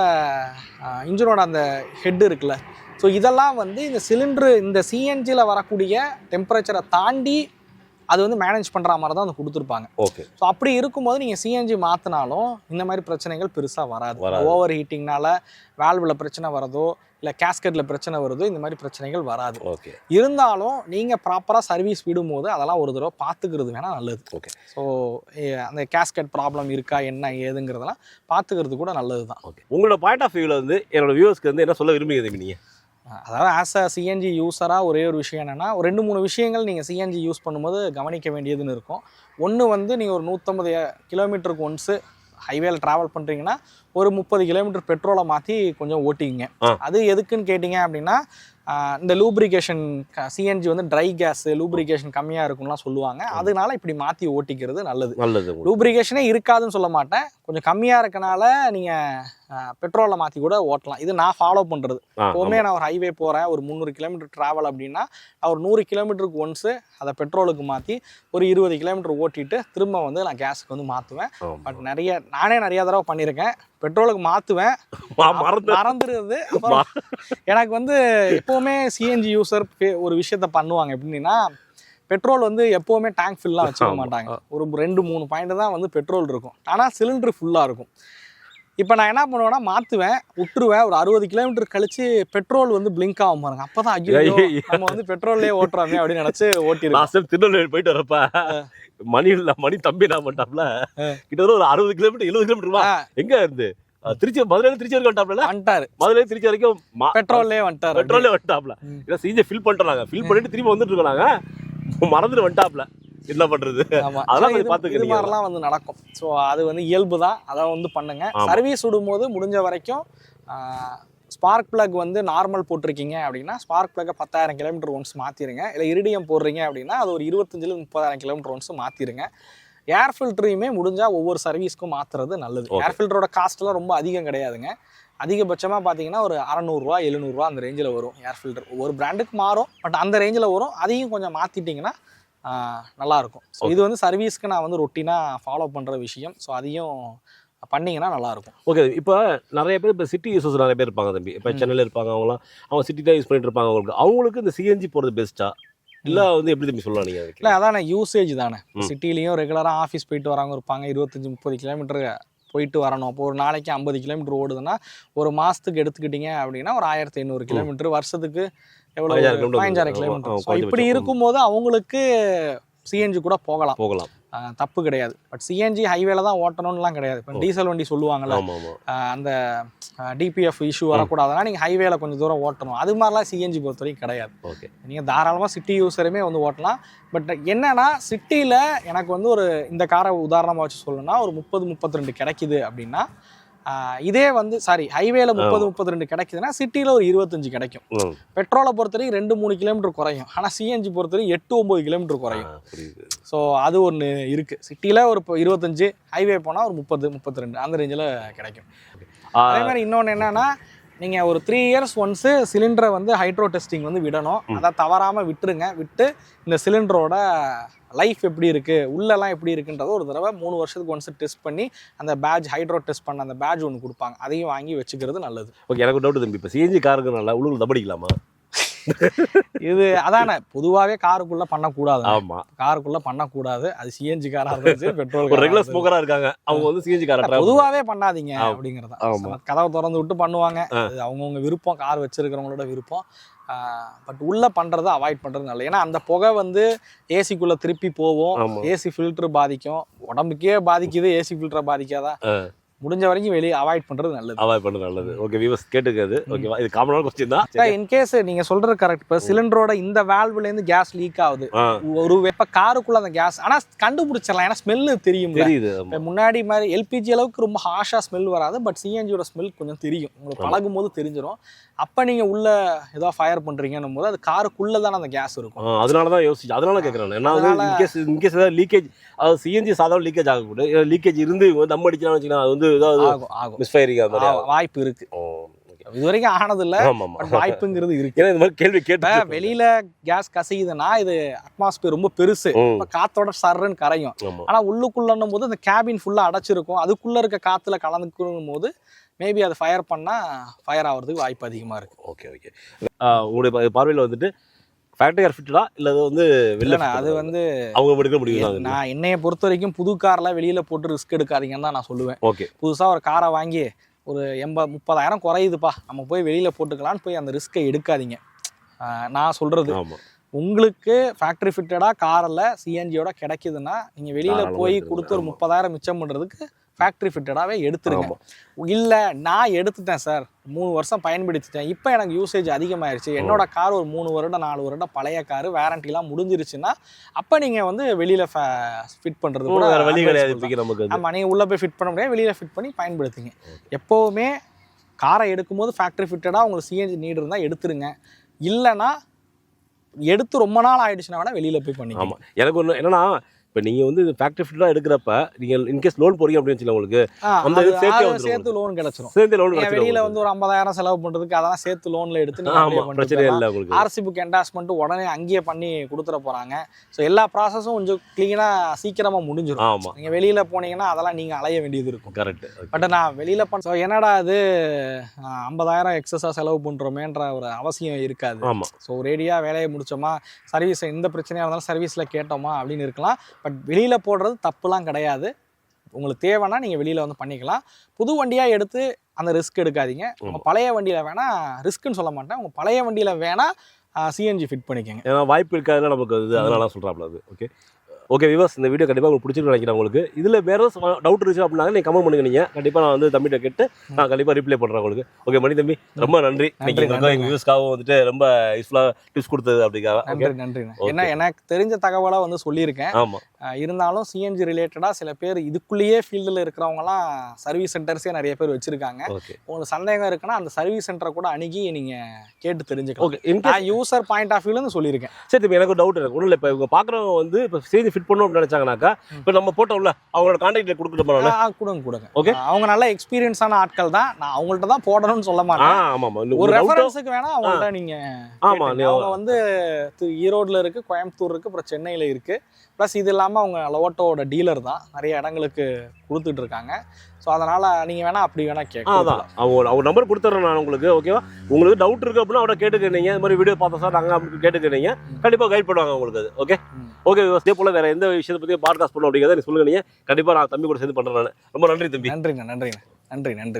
இன்ஜினோட அந்த ஹெட் இருக்குல்ல. ஸோ இதெல்லாம் வந்து இந்த சிலிண்டரு இந்த சிஎன்ஜியில் வரக்கூடிய டெம்பரேச்சரை தாண்டி அது வந்து மேனேஜ் பண்ணுற மாதிரி தான் வந்து கொடுத்துருப்பாங்க. ஓகே. ஸோ அப்படி இருக்கும்போது நீங்கள் சிஎன்ஜி மாற்றினாலும் இந்த மாதிரி பிரச்சனைகள் பெருசாக வராது. ஓவர் ஹீட்டிங்னால வேல்வில் பிரச்சனை வரதோ இல்லை கேஸ்கெட்டில் பிரச்சனை வருதோ இந்த மாதிரி பிரச்சனைகள் வராது. ஓகே. இருந்தாலும் நீங்கள் ப்ராப்பராக சர்வீஸ் விடும்போது அதெல்லாம் ஒரு தடவை பார்த்துக்கிறது வேணால் நல்லது. ஓகே. ஸோ அந்த கேஸ்கெட் ப்ராப்ளம் இருக்கா என்ன ஏதுங்கிறதெல்லாம் பார்த்துக்கிறது கூட நல்லது தான் ஓகே. உங்களோட பாயிண்ட் ஆஃப் வியூவில் வந்து என்னோட வியூவர்ஸ்க்கு வந்து என்ன சொல்ல விரும்புகிறீங்க தம்பி நீங்கள் அதாவது ஆஸ் அ சிஎன்ஜி யூஸராக ஒரே ஒரு விஷயம் என்னென்னா ஒரு ரெண்டு மூணு விஷயங்கள் நீங்கள் சிஎன்ஜி யூஸ் பண்ணும்போது கவனிக்க வேண்டியதுன்னு இருக்கும். ஒன்று வந்து நீங்கள் ஒரு நூற்றம்பது கிலோமீட்டருக்கு ஒன்ஸு ஹைவேல ட்ராவல் பண்ணுறீங்கன்னா ஒரு முப்பது கிலோமீட்டர் பெட்ரோலை மாற்றி கொஞ்சம் ஓட்டிங்க. அது எதுக்குன்னு கேட்டிங்க அப்படின்னா இந்த லூப்ரிகேஷன் சிஎன்ஜி வந்து ட்ரை கேஸ் லூப்ரிகேஷன் கம்மியாக இருக்கும்லாம் சொல்லுவாங்க. அதனால இப்படி மாற்றி ஓட்டிக்கிறது நல்லது. நல்லது. லூப்ரிகேஷனே இருக்காதுன்னு சொல்ல மாட்டேன். கொஞ்சம் கம்மியாக இருக்கனால நீங்கள் பெட்ரோலை மாற்றி கூட ஓட்டலாம். இது நான் ஃபாலோ பண்ணுறது எப்போவுமே நான் ஒரு ஹைவே போகிறேன் ஒரு முந்நூறு கிலோமீட்டர் ட்ராவல் அப்படின்னா ஒரு நூறு கிலோமீட்டருக்கு ஒன்ஸு அதை பெட்ரோலுக்கு மாற்றி ஒரு இருபது கிலோமீட்டர் ஓட்டிட்டு திரும்ப வந்து நான் கேஸுக்கு வந்து மாற்றுவேன். பட் நிறைய நானே நிறைய தடவை பண்ணியிருக்கேன். பெட்ரோலுக்கு மாற்றுவேன் ஆ, *laughs* மறந்து மறந்துடுது அப்புறம் *laughs* எனக்கு வந்து எப்போவுமே சிஎன்ஜி யூசர் ஒரு விஷயத்த பண்ணுவாங்க. எப்படின்னா பெட்ரோல் வந்து எப்போவுமே டேங்க் ஃபுல்லாக வச்சுக்க. மாட்டாங்க. ஒரு ரெண்டு மூணு பாயிண்ட் தான் வந்து பெட்ரோல் இருக்கும். ஆனால் சிலிண்டர் ஃபுல்லாக இருக்கும். இப்போ நான் என்ன பண்ணுவேன்னா மாற்றுவேன் விட்டுருவேன் ஒரு அறுபது கிலோமீட்டர் கழிச்சு பெட்ரோல் வந்து பிளிங்க் ஆகும் பாருங்க. அப்போ தான் ஐயோ ஐயையோ. நம்ம வந்து பெட்ரோல்லே ஓட்டுறோமே அப்படின்னு நினச்சி டைம் திருநெல்வேலி போயிட்டு வரப்ப. மணி இல்ல மணி தம்பி நான் பண்ணிட்டாப்ல கிட்டத்தட்ட ஒரு அறுபது கிலோமீட்டர் எழுபது கிலோமீட்டர் எங்க இருந்து? திருச்சி மதுரையில திருச்சி வரைக்கும் வந்துட்டாப்ல வந்துட்டாரு. மதுரையில திருச்சி வரைக்கும் பெட்ரோல்லே வந்துட்டாரு. பெட்ரோல்லே வந்துட்டாப்ல. இதை சீஜை ஃபில் பண்ணிட்டோம் நாங்க. ஃபில் பண்ணிட்டு திரும்பி வந்துட்டு இருக்கோம் நாங்க. மறந்துட்டு வந்துட்டாப்ல. என்ன பண்றது? அதெல்லாம் இது- மாதிரிலாம் வந்து நடக்கும். ஸோ அது வந்து இயல்பு தான். அதை வந்து பண்ணுங்க. சர்வீஸ் விடும்போது முடிஞ்ச வரைக்கும் ஸ்பார்க் பிளக் வந்து நார்மல் போட்டிருக்கீங்க அப்படின்னா ஸ்பார்க் பிளக்கை பத்தாயிரம் கிலோமீட்டர் ஒன்ஸ் மாற்றிருங்க இல்லை இரிடியம் போடுறீங்க அப்படின்னா அது ஒரு இருபத்தஞ்சில் முப்பதாயிரம் கிலோமீட்டர் ஒன்ஸ் மாற்றிருங்க ஏர் ஃபில்டரையுமே முடிஞ்சால் ஒவ்வொரு சர்வீஸ்க்கும் மாற்றுறது நல்லது. ஏர் ஃபில்டரோட காஸ்ட்லாம் ரொம்ப அதிகம் கிடையாதுங்க. அதிகபட்சமாக பார்த்தீங்கன்னா ஒரு அறநூறுவா எழுநூறுவா அந்த ரேஞ்சில் வரும் ஏர் ஃபில்டர் ஒவ்வொரு பிராண்டுக்கு மாறும் பட் அந்த ரேஞ்சில் வரும். அதையும் கொஞ்சம் மாற்றிட்டிங்கன்னா நல்லாயிருக்கும். ஸோ இது வந்து சர்வீஸ்க்கு நான் வந்து ரொட்டீனாக ஃபாலோ பண்ணுற விஷயம். ஸோ அதையும் பண்ணிங்கன்னா நல்லாயிருக்கும். ஓகே இப்போ நிறைய பேர் இப்போ சிட்டி யூசர்ஸ் நிறைய பேர் இருப்பாங்க தம்பி. இப்போ சென்னையில் இருப்பாங்க அவங்களாம் அவங்க சிட்டி தான் யூஸ் பண்ணிட்டு இருப்பாங்க அவங்களுக்கு. அவங்களுக்கு இந்த சிஎன்ஜி போகிறது பெஸ்ட்டா இல்லை வந்து எப்படி தம்பி சொல்லலாம் நீங்கள் இல்லை அதானே யூசேஜ் தானே. சிட்டிலையும் ரெகுலராக ஆஃபீஸ் போயிட்டு வரவங்க இருப்பாங்க. இருபத்தஞ்சி முப்பது கிலோமீட்டர் போயிட்டு வரணும். இப்போ ஒரு நாளைக்கு ஐம்பது கிலோமீட்டர் ஓடுதுன்னா ஒரு மாதத்துக்கு எடுத்துக்கிட்டீங்க அப்படின்னா ஒரு ஆயிரத்தி ஐநூறு கிலோமீட்டர் வருஷத்துக்கு எவ்வளோ பதினஞ்சாயிரம் கிலோமீட்டர் இப்படி. இருக்கும்போது அவங்களுக்கு சிஎன்ஜி கூட போகலாம். போகலாம். தப்பு கிடையாது. பட் சிஎன்ஜி ஹைவேல தான் ஓட்டணும்லாம் கிடையாது. இப்போ டீசல் வண்டி சொல்லுவாங்கல்ல அந்த டிபிஎஃப் இஷ்யூ வரக்கூடாதுன்னா நீங்கள் ஹைவேல கொஞ்சம் தூரம் ஓட்டணும். அது மாதிரிலாம் சிஎன்ஜி பொறுத்த வரைக்கும் கிடையாது. ஓகே. நீங்கள் தாராளமாக சிட்டி யூஸருமே வந்து ஓட்டலாம். பட் என்னன்னா சிட்டியில் எனக்கு வந்து ஒரு இந்த காரை உதாரணமாக வச்சு சொல்லணும்னா ஒரு முப்பது முப்பத்தி ரெண்டு கிடைக்குது அப்படின்னா இதே வந்து சாரி ஹைவேல முப்பது முப்பத்தி ரெண்டு கிடைக்குதுன்னா சிட்டியில் ஒரு இருபத்தஞ்சு கிடைக்கும். பெட்ரோலை பொறுத்த வரைக்கும் ரெண்டு மூணு கிலோமீட்டர் குறையும். ஆனால் சிஎன்ஜி பொறுத்த வரைக்கும் எட்டு ஒம்பது கிலோமீட்டர் குறையும். ஸோ அது ஒன்று இருக்குது சிட்டியில் ஒரு இருபத்தஞ்சு ஹைவே போனால் ஒரு முப்பது முப்பத்தி ரெண்டு அந்த ரேஞ்சில் கிடைக்கும். அதே மாதிரி இன்னொன்று என்னன்னா நீங்கள் ஒரு த்ரீ இயர்ஸ் ஒன்ஸு சிலிண்டரை வந்து ஹைட்ரோ டெஸ்டிங் வந்து விடணும். அதை தவறாமல் விட்டுருங்க. விட்டு இந்த சிலிண்டரோட லைஃப் எப்படி இருக்குது உள்ளெல்லாம் எப்படி இருக்குன்றத ஒரு தடவை மூணு வருஷத்துக்கு ஒன்ஸ் டெஸ்ட் பண்ணி அந்த பேட்ச் ஹைட்ரோ டெஸ்ட் பண்ண அந்த பேட்ச் ஒன்று கொடுப்பாங்க. அதையும் வாங்கி வச்சுக்கிறது நல்லது. ஓகே எனக்கு டவுட் தம்பி. இப்போ சிஎன்ஜி காருக்குனால உள்ளூர் தபடிக்கலாமா இது அதானே பொதுவாகவே காருக்குள்ளே பண்ணக்கூடாது. ஆமாம் காருக்குள்ளே பண்ணக்கூடாது. அது சிஎன்ஜி காராக இருந்துச்சு பெட்ரோல் ரெகுலர் ஸ்மோக்கராக இருக்காங்க. அவங்க வந்து சிஎன்ஜி காரை பொதுவாகவே பண்ணாதீங்க. அப்படிங்கிறதா. கதவை திறந்து விட்டு பண்ணுவாங்க. அது அவங்கவுங்க விருப்பம் கார் வச்சிருக்கிறவங்களோட விருப்பம். பட் உள்ள பண்றதை அவாய்ட் பண்றது நல்லது. ஏன்னா அந்த புகை வந்து ஏசிக்குள்ள திருப்பி ஆமா. ஏசி ஃபில்டர் பாதிக்கும். உடம்புக்கே பாதிக்குது ஏசி ஃபில்டரை பாதிக்காதா? முடிஞ்ச வரைக்கும் வெளியே அவாய்ட் பண்றது நல்லது. அவாய்ட் பண்ண நல்லது. ஓகே வியூவர்ஸ் கேட்டுக்காது ஓகேவா இது காமனான கொஸ்டின் தான். இன்கேஸ் நீங்க சொல்றது கரெக்ட் இப்போ சிலிண்டரோட இந்த வேல்வ்ல இருந்து கேஸ் லீக் ஆகுது. ஒரு வெப்ப காருக்குள்ள அந்த கேஸ் ஆனா கண்டுபிடிச்சிடலாம். ஏன்னா ஸ்மெல்லு தெரியும் தெரியுது முன்னாடி மாதிரி எல்பிஜி அளவுக்கு ரொம்ப ஹாஷாக ஸ்மெல் வராது பட் சிஎன்ஜியோட ஸ்மெல் கொஞ்சம் தெரியும். உங்களுக்கு பழகும் போது தெரிஞ்சிடும் அப்போ நீங்கள் உள்ள ஏதோ ஃபயர் பண்ணுறீங்கன்னும் போது அது காருக்குள்ளே தானே அந்த கேஸ் இருக்கும். அதனால தான் யோசிச்சு அதனால கேட்குறேன் ஏன்னா இன்கேஸ் இன்கேஸ் ஏதாவது லீக்கேஜ் அதாவது சிஎன்ஜி சாதாரண லீக்கேஜ் ஆகக்கூடாது. லீக்கேஜ் இருந்து தம் அடிச்சான்னு வச்சுக்கலாம் அது வந்து ஏதாவது மிஸ் ஃபயரிங் அந்த வாய்ப்பு இருக்கு. இது வரைக்கும் ஆனதில்ல வாய்ப்புங்கிறது இருக்கு. ஏன்னா இந்த மாதிரி கேள்வி கேட்டு வெளியில கேஸ் கசியுதுன்னா இது அட்மாஸ்பியர் ரொம்ப பெருசு. காத்தோட சர்றன்னு கரையும். ஆனா உள்ளுக்குள்ளன்னும் போது அந்த கேபின் ஃபுல்லா அடைச்சிருக்கும். அதுக்குள்ள இருக்க காத்துல கலந்துக்கணும் போது மேபி அது ஃபயர் பண்ணா ஃபயர் ஆகிறதுக்கு வாய்ப்பு அதிகமா இருக்கு. ஓகே ஓகே உங்களுடைய பார்வையில வந்துட்டு ஃபேக்டரி கார் ஃபிட்டடா இல்லை அது வந்து வெளில அது வந்து அவங்க எடுக்க முடியும் நான் என்னைய பொறுத்த வரைக்கும் புது கார்ல வெளியில போட்டு ரிஸ்க் எடுக்காதீங்கன்னு தான் நான் சொல்லுவேன். ஓகே. புதுசா ஒரு காரை வாங்கி ஒரு எண்பது முப்பதாயிரம் குறையுதுப்பா. நம்ம போய் வெளியில போட்டுக்கலாம்னு போய் அந்த ரிஸ்க்கை எடுக்காதீங்க. நான் சொல்றது. ஆமாம் உங்களுக்கு ஃபேக்டரி ஃபிட்டடா காரில் சிஎன்ஜியோட கிடைக்குதுன்னா நீங்க வெளியில போய். கொடுத்து ஒரு. முப்பதாயிரம் மிச்சம் பண்றதுக்கு ஃபேக்டரி ஃபிட்டடாவே எடுத்துருங்க ஆமாம் இல்ல நான் எடுத்துட்டேன் சார் மூணு வருஷம் பயன்படுத்திட்டேன். இப்போ எனக்கு யூசேஜ் அதிகமாயிருச்சு. என்னோட கார் ஒரு மூணு வருடம் நாலு வருடம் பழைய கார் வாரண்டிலாம் முடிஞ்சிருச்சுன்னா அப்போ நீங்க வந்து வெளியில ஃபிட் பண்றது கூட வேற வழி கிடையாது நமக்கு வந்து ஆமா நீங்க உள்ள போய் ஃபிட் பண்ண முடியாது. வெளியில ஃபிட் பண்ணி பயன்படுத்துங்க. எப்போவுமே காரை எடுக்கும்போது ஃபேக்டரி ஃபிட்டடா உங்களுக்கு சிஎன்ஜி நீடு இருந்தா எடுத்துருங்க. இல்லைன்னா எடுத்து ரொம்ப நாள் ஆயிடுச்சுன்னா வேணா வெளியில போய் பண்ணிக்கலாம் ஆமாம் எனக்கு ஒன்று என்னன்னா இப்போ நீங்கள் வந்து ஃபேக்டரி ஃபிட்டடாக எடுக்கிறப்ப நீங்கள் இன்கேஸ் லோன் போறீங்க அப்படின்னு வச்சுக்கோங்க உங்களுக்கு. அந்த சேர்த்தே சேர்த்து லோன் கிடைச்சிரும். சேர்ந்து லோன் நீங்க வெளியில வந்து ஒரு ஐம்பதாயிரம் செலவு பண்றதுக்கு அதெல்லாம் சேர்த்து லோன்ல எடுத்து ஆமாம் பிரச்சனை. இல்லை உங்களுக்கு. ஆர்சி புக் என்டாஸ்மெண்ட் உடனே அங்கேயே பண்ணி கொடுத்துட போறாங்க. ஸோ எல்லா ப்ராசஸும் கொஞ்சம் க்ளீனா சீக்கிரமா முடிஞ்சிடும் ஆமாம் நீங்க வெளியில போனீங்கன்னா அதெல்லாம் நீங்க அலைய வேண்டியது இருக்கும். கரெக்ட் பட் நான் வெளியில பண்ண ஸோ என்னடா அது ஐம்பதாயிரம் எக்ஸஸா செலவு பண்றோமேன்ற ஒரு அவசியம் இருக்காது. ஆமாம் ஸோ ரேடியாக வேலையை முடிச்சோமா சர்வீஸ் எந்த பிரச்சனையாக இருந்தாலும் சர்வீஸில் கேட்டோமா அப்படின்னு இருக்கலாம். பட் வெளியில் போடுறது தப்புலாம் கிடையாது. உங்களுக்கு தேவைன்னா நீங்கள் வெளியில் வந்து பண்ணிக்கலாம். புது வண்டியாக எடுத்து அந்த ரிஸ்க் எடுக்காதீங்க. உங்கள் பழைய வண்டியில் வேணால் ரிஸ்க்குன்னு சொல்ல மாட்டேன். உங்கள் பழைய வண்டியில் வேணால் சிஎன்ஜி ஃபிட் பண்ணிக்கோங்க. ஏன்னா வாய்ப்பு இருக்காதுல நமக்கு அது அதனால சொல்கிறாப்ல அது. ஓகே ஓகே விவாஸ் இந்த வீடியோ கண்டிப்பாக உங்களுக்கு பிடிச்சிருக்கு நினைக்கிறேன் உங்களுக்கு. இதில் வேற டவுட் இருந்துச்சு அப்படின்னா நீங்கள் கமெண்ட் பண்ணுங்க நீங்கள் கண்டிப்பாக நான் வந்து தம்பிகிட்ட கேட்டு நான் கண்டிப்பாக ரிப்ளை பண்ணுறேன் உங்களுக்கு. ஓகே மணி தம்பி ரொம்ப நன்றி. நன்றி, நீங்கள் நன்றி. எங்கள் வியூஸ்க்காகவும் வந்துட்டு ரொம்ப யூஸ்ஃபுல்லாக டிப்ஸ் கொடுத்தது அப்படிக்காக நன்றி Okay. ஏன்னா எனக்கு தெரிஞ்ச தகவலை வந்து சொல்லியிருக்கேன். ஆமாம் இருந்தாலும் சிஎன்ஜி ரிலேட்டடாக சில பேர் இதுக்குள்ளேயே ஃபீல்டில் இருக்கிறவங்கலாம் சர்வீஸ் சென்டர்ஸே நிறைய பேர் வச்சுருக்காங்க. உங்களுக்கு சந்தேகம் இருக்குன்னா அந்த சர்வீஸ் சென்டரை கூட அணுகி நீங்கள் கேட்டு தெரிஞ்சுக்கலாம். ஓகே யூசர் பாயிண்ட் ஆஃப் வியூலேருந்து சொல்லியிருக்கேன். சரி இப்போ எனக்கு டவுட் இருக்கு. ஒன்றும் இல்லை இப்போ இவங்க பார்க்குறவங்க வந்து இப்போ ஸ்டேஜ் ஃபிட் பண்ணணும் நினைச்சாங்கனாக்கா இப்போ நம்ம போட்டோம்ல அவங்களோட கான்டாக்ட் ஆ, ஆ, கொடுங்க கொடுங்க. ஆ, அவங்க நல்ல எக்ஸ்பீரியன்ஸான ஆட்கள் தான். நான் அவங்கள்ட்ட தான் போடணும்னு சொல்ல மாட்டேன். ஆமா ஒரு ரெஃபரன்ஸுக்கு வேணா அவங்கள்ட்ட நீங்க ஆமா கேட்டுங்க. நீ அவங்க வந்து ஈரோட்ல இருக்கு கோயம்புத்தூர் இருக்கு அப்புறம் சென்னையில இருக்கு. ப்ளஸ் இது இல்லாம அவங்க லவோட்டோட டீலர் தான். நிறைய இடங்களுக்கு கொடுத்துட்டு இருக்காங்க. ஸோ அதனால நீங்க வேணா அப்படி வேணா ஆ, கேட்கலாம் அதான் அவங்க அவங்க நம்பர் கொடுத்துட்றேன் நான் உங்களுக்கு ஓகேவா உங்களுக்கு டவுட் இருக்கு அப்படின்னா அவரை கேட்டுக்கிறீங்க. இந்த மாதிரி வீடியோ பார்த்தா சார் நாங்கள் அப்படி கேட்டுக்கிறீங்க. கண்டிப்பாக கைட் பண்ணுவாங்க உங்களுக்கு அது ஓகே. ஓகே இதே போல வேற எந்த விஷயத்தை பற்றி பாட்காஸ்ட் பண்ணணும் அப்படிங்கிறத நீ சொல்லுங்க நீங்க. கண்டிப்பாக நான் தம்பி கூட சேர்ந்து பண்ணுறேன் ரொம்ப நன்றி தம்பி. நன்றிண்ணா நன்றிண்ணா நன்றி நன்றி.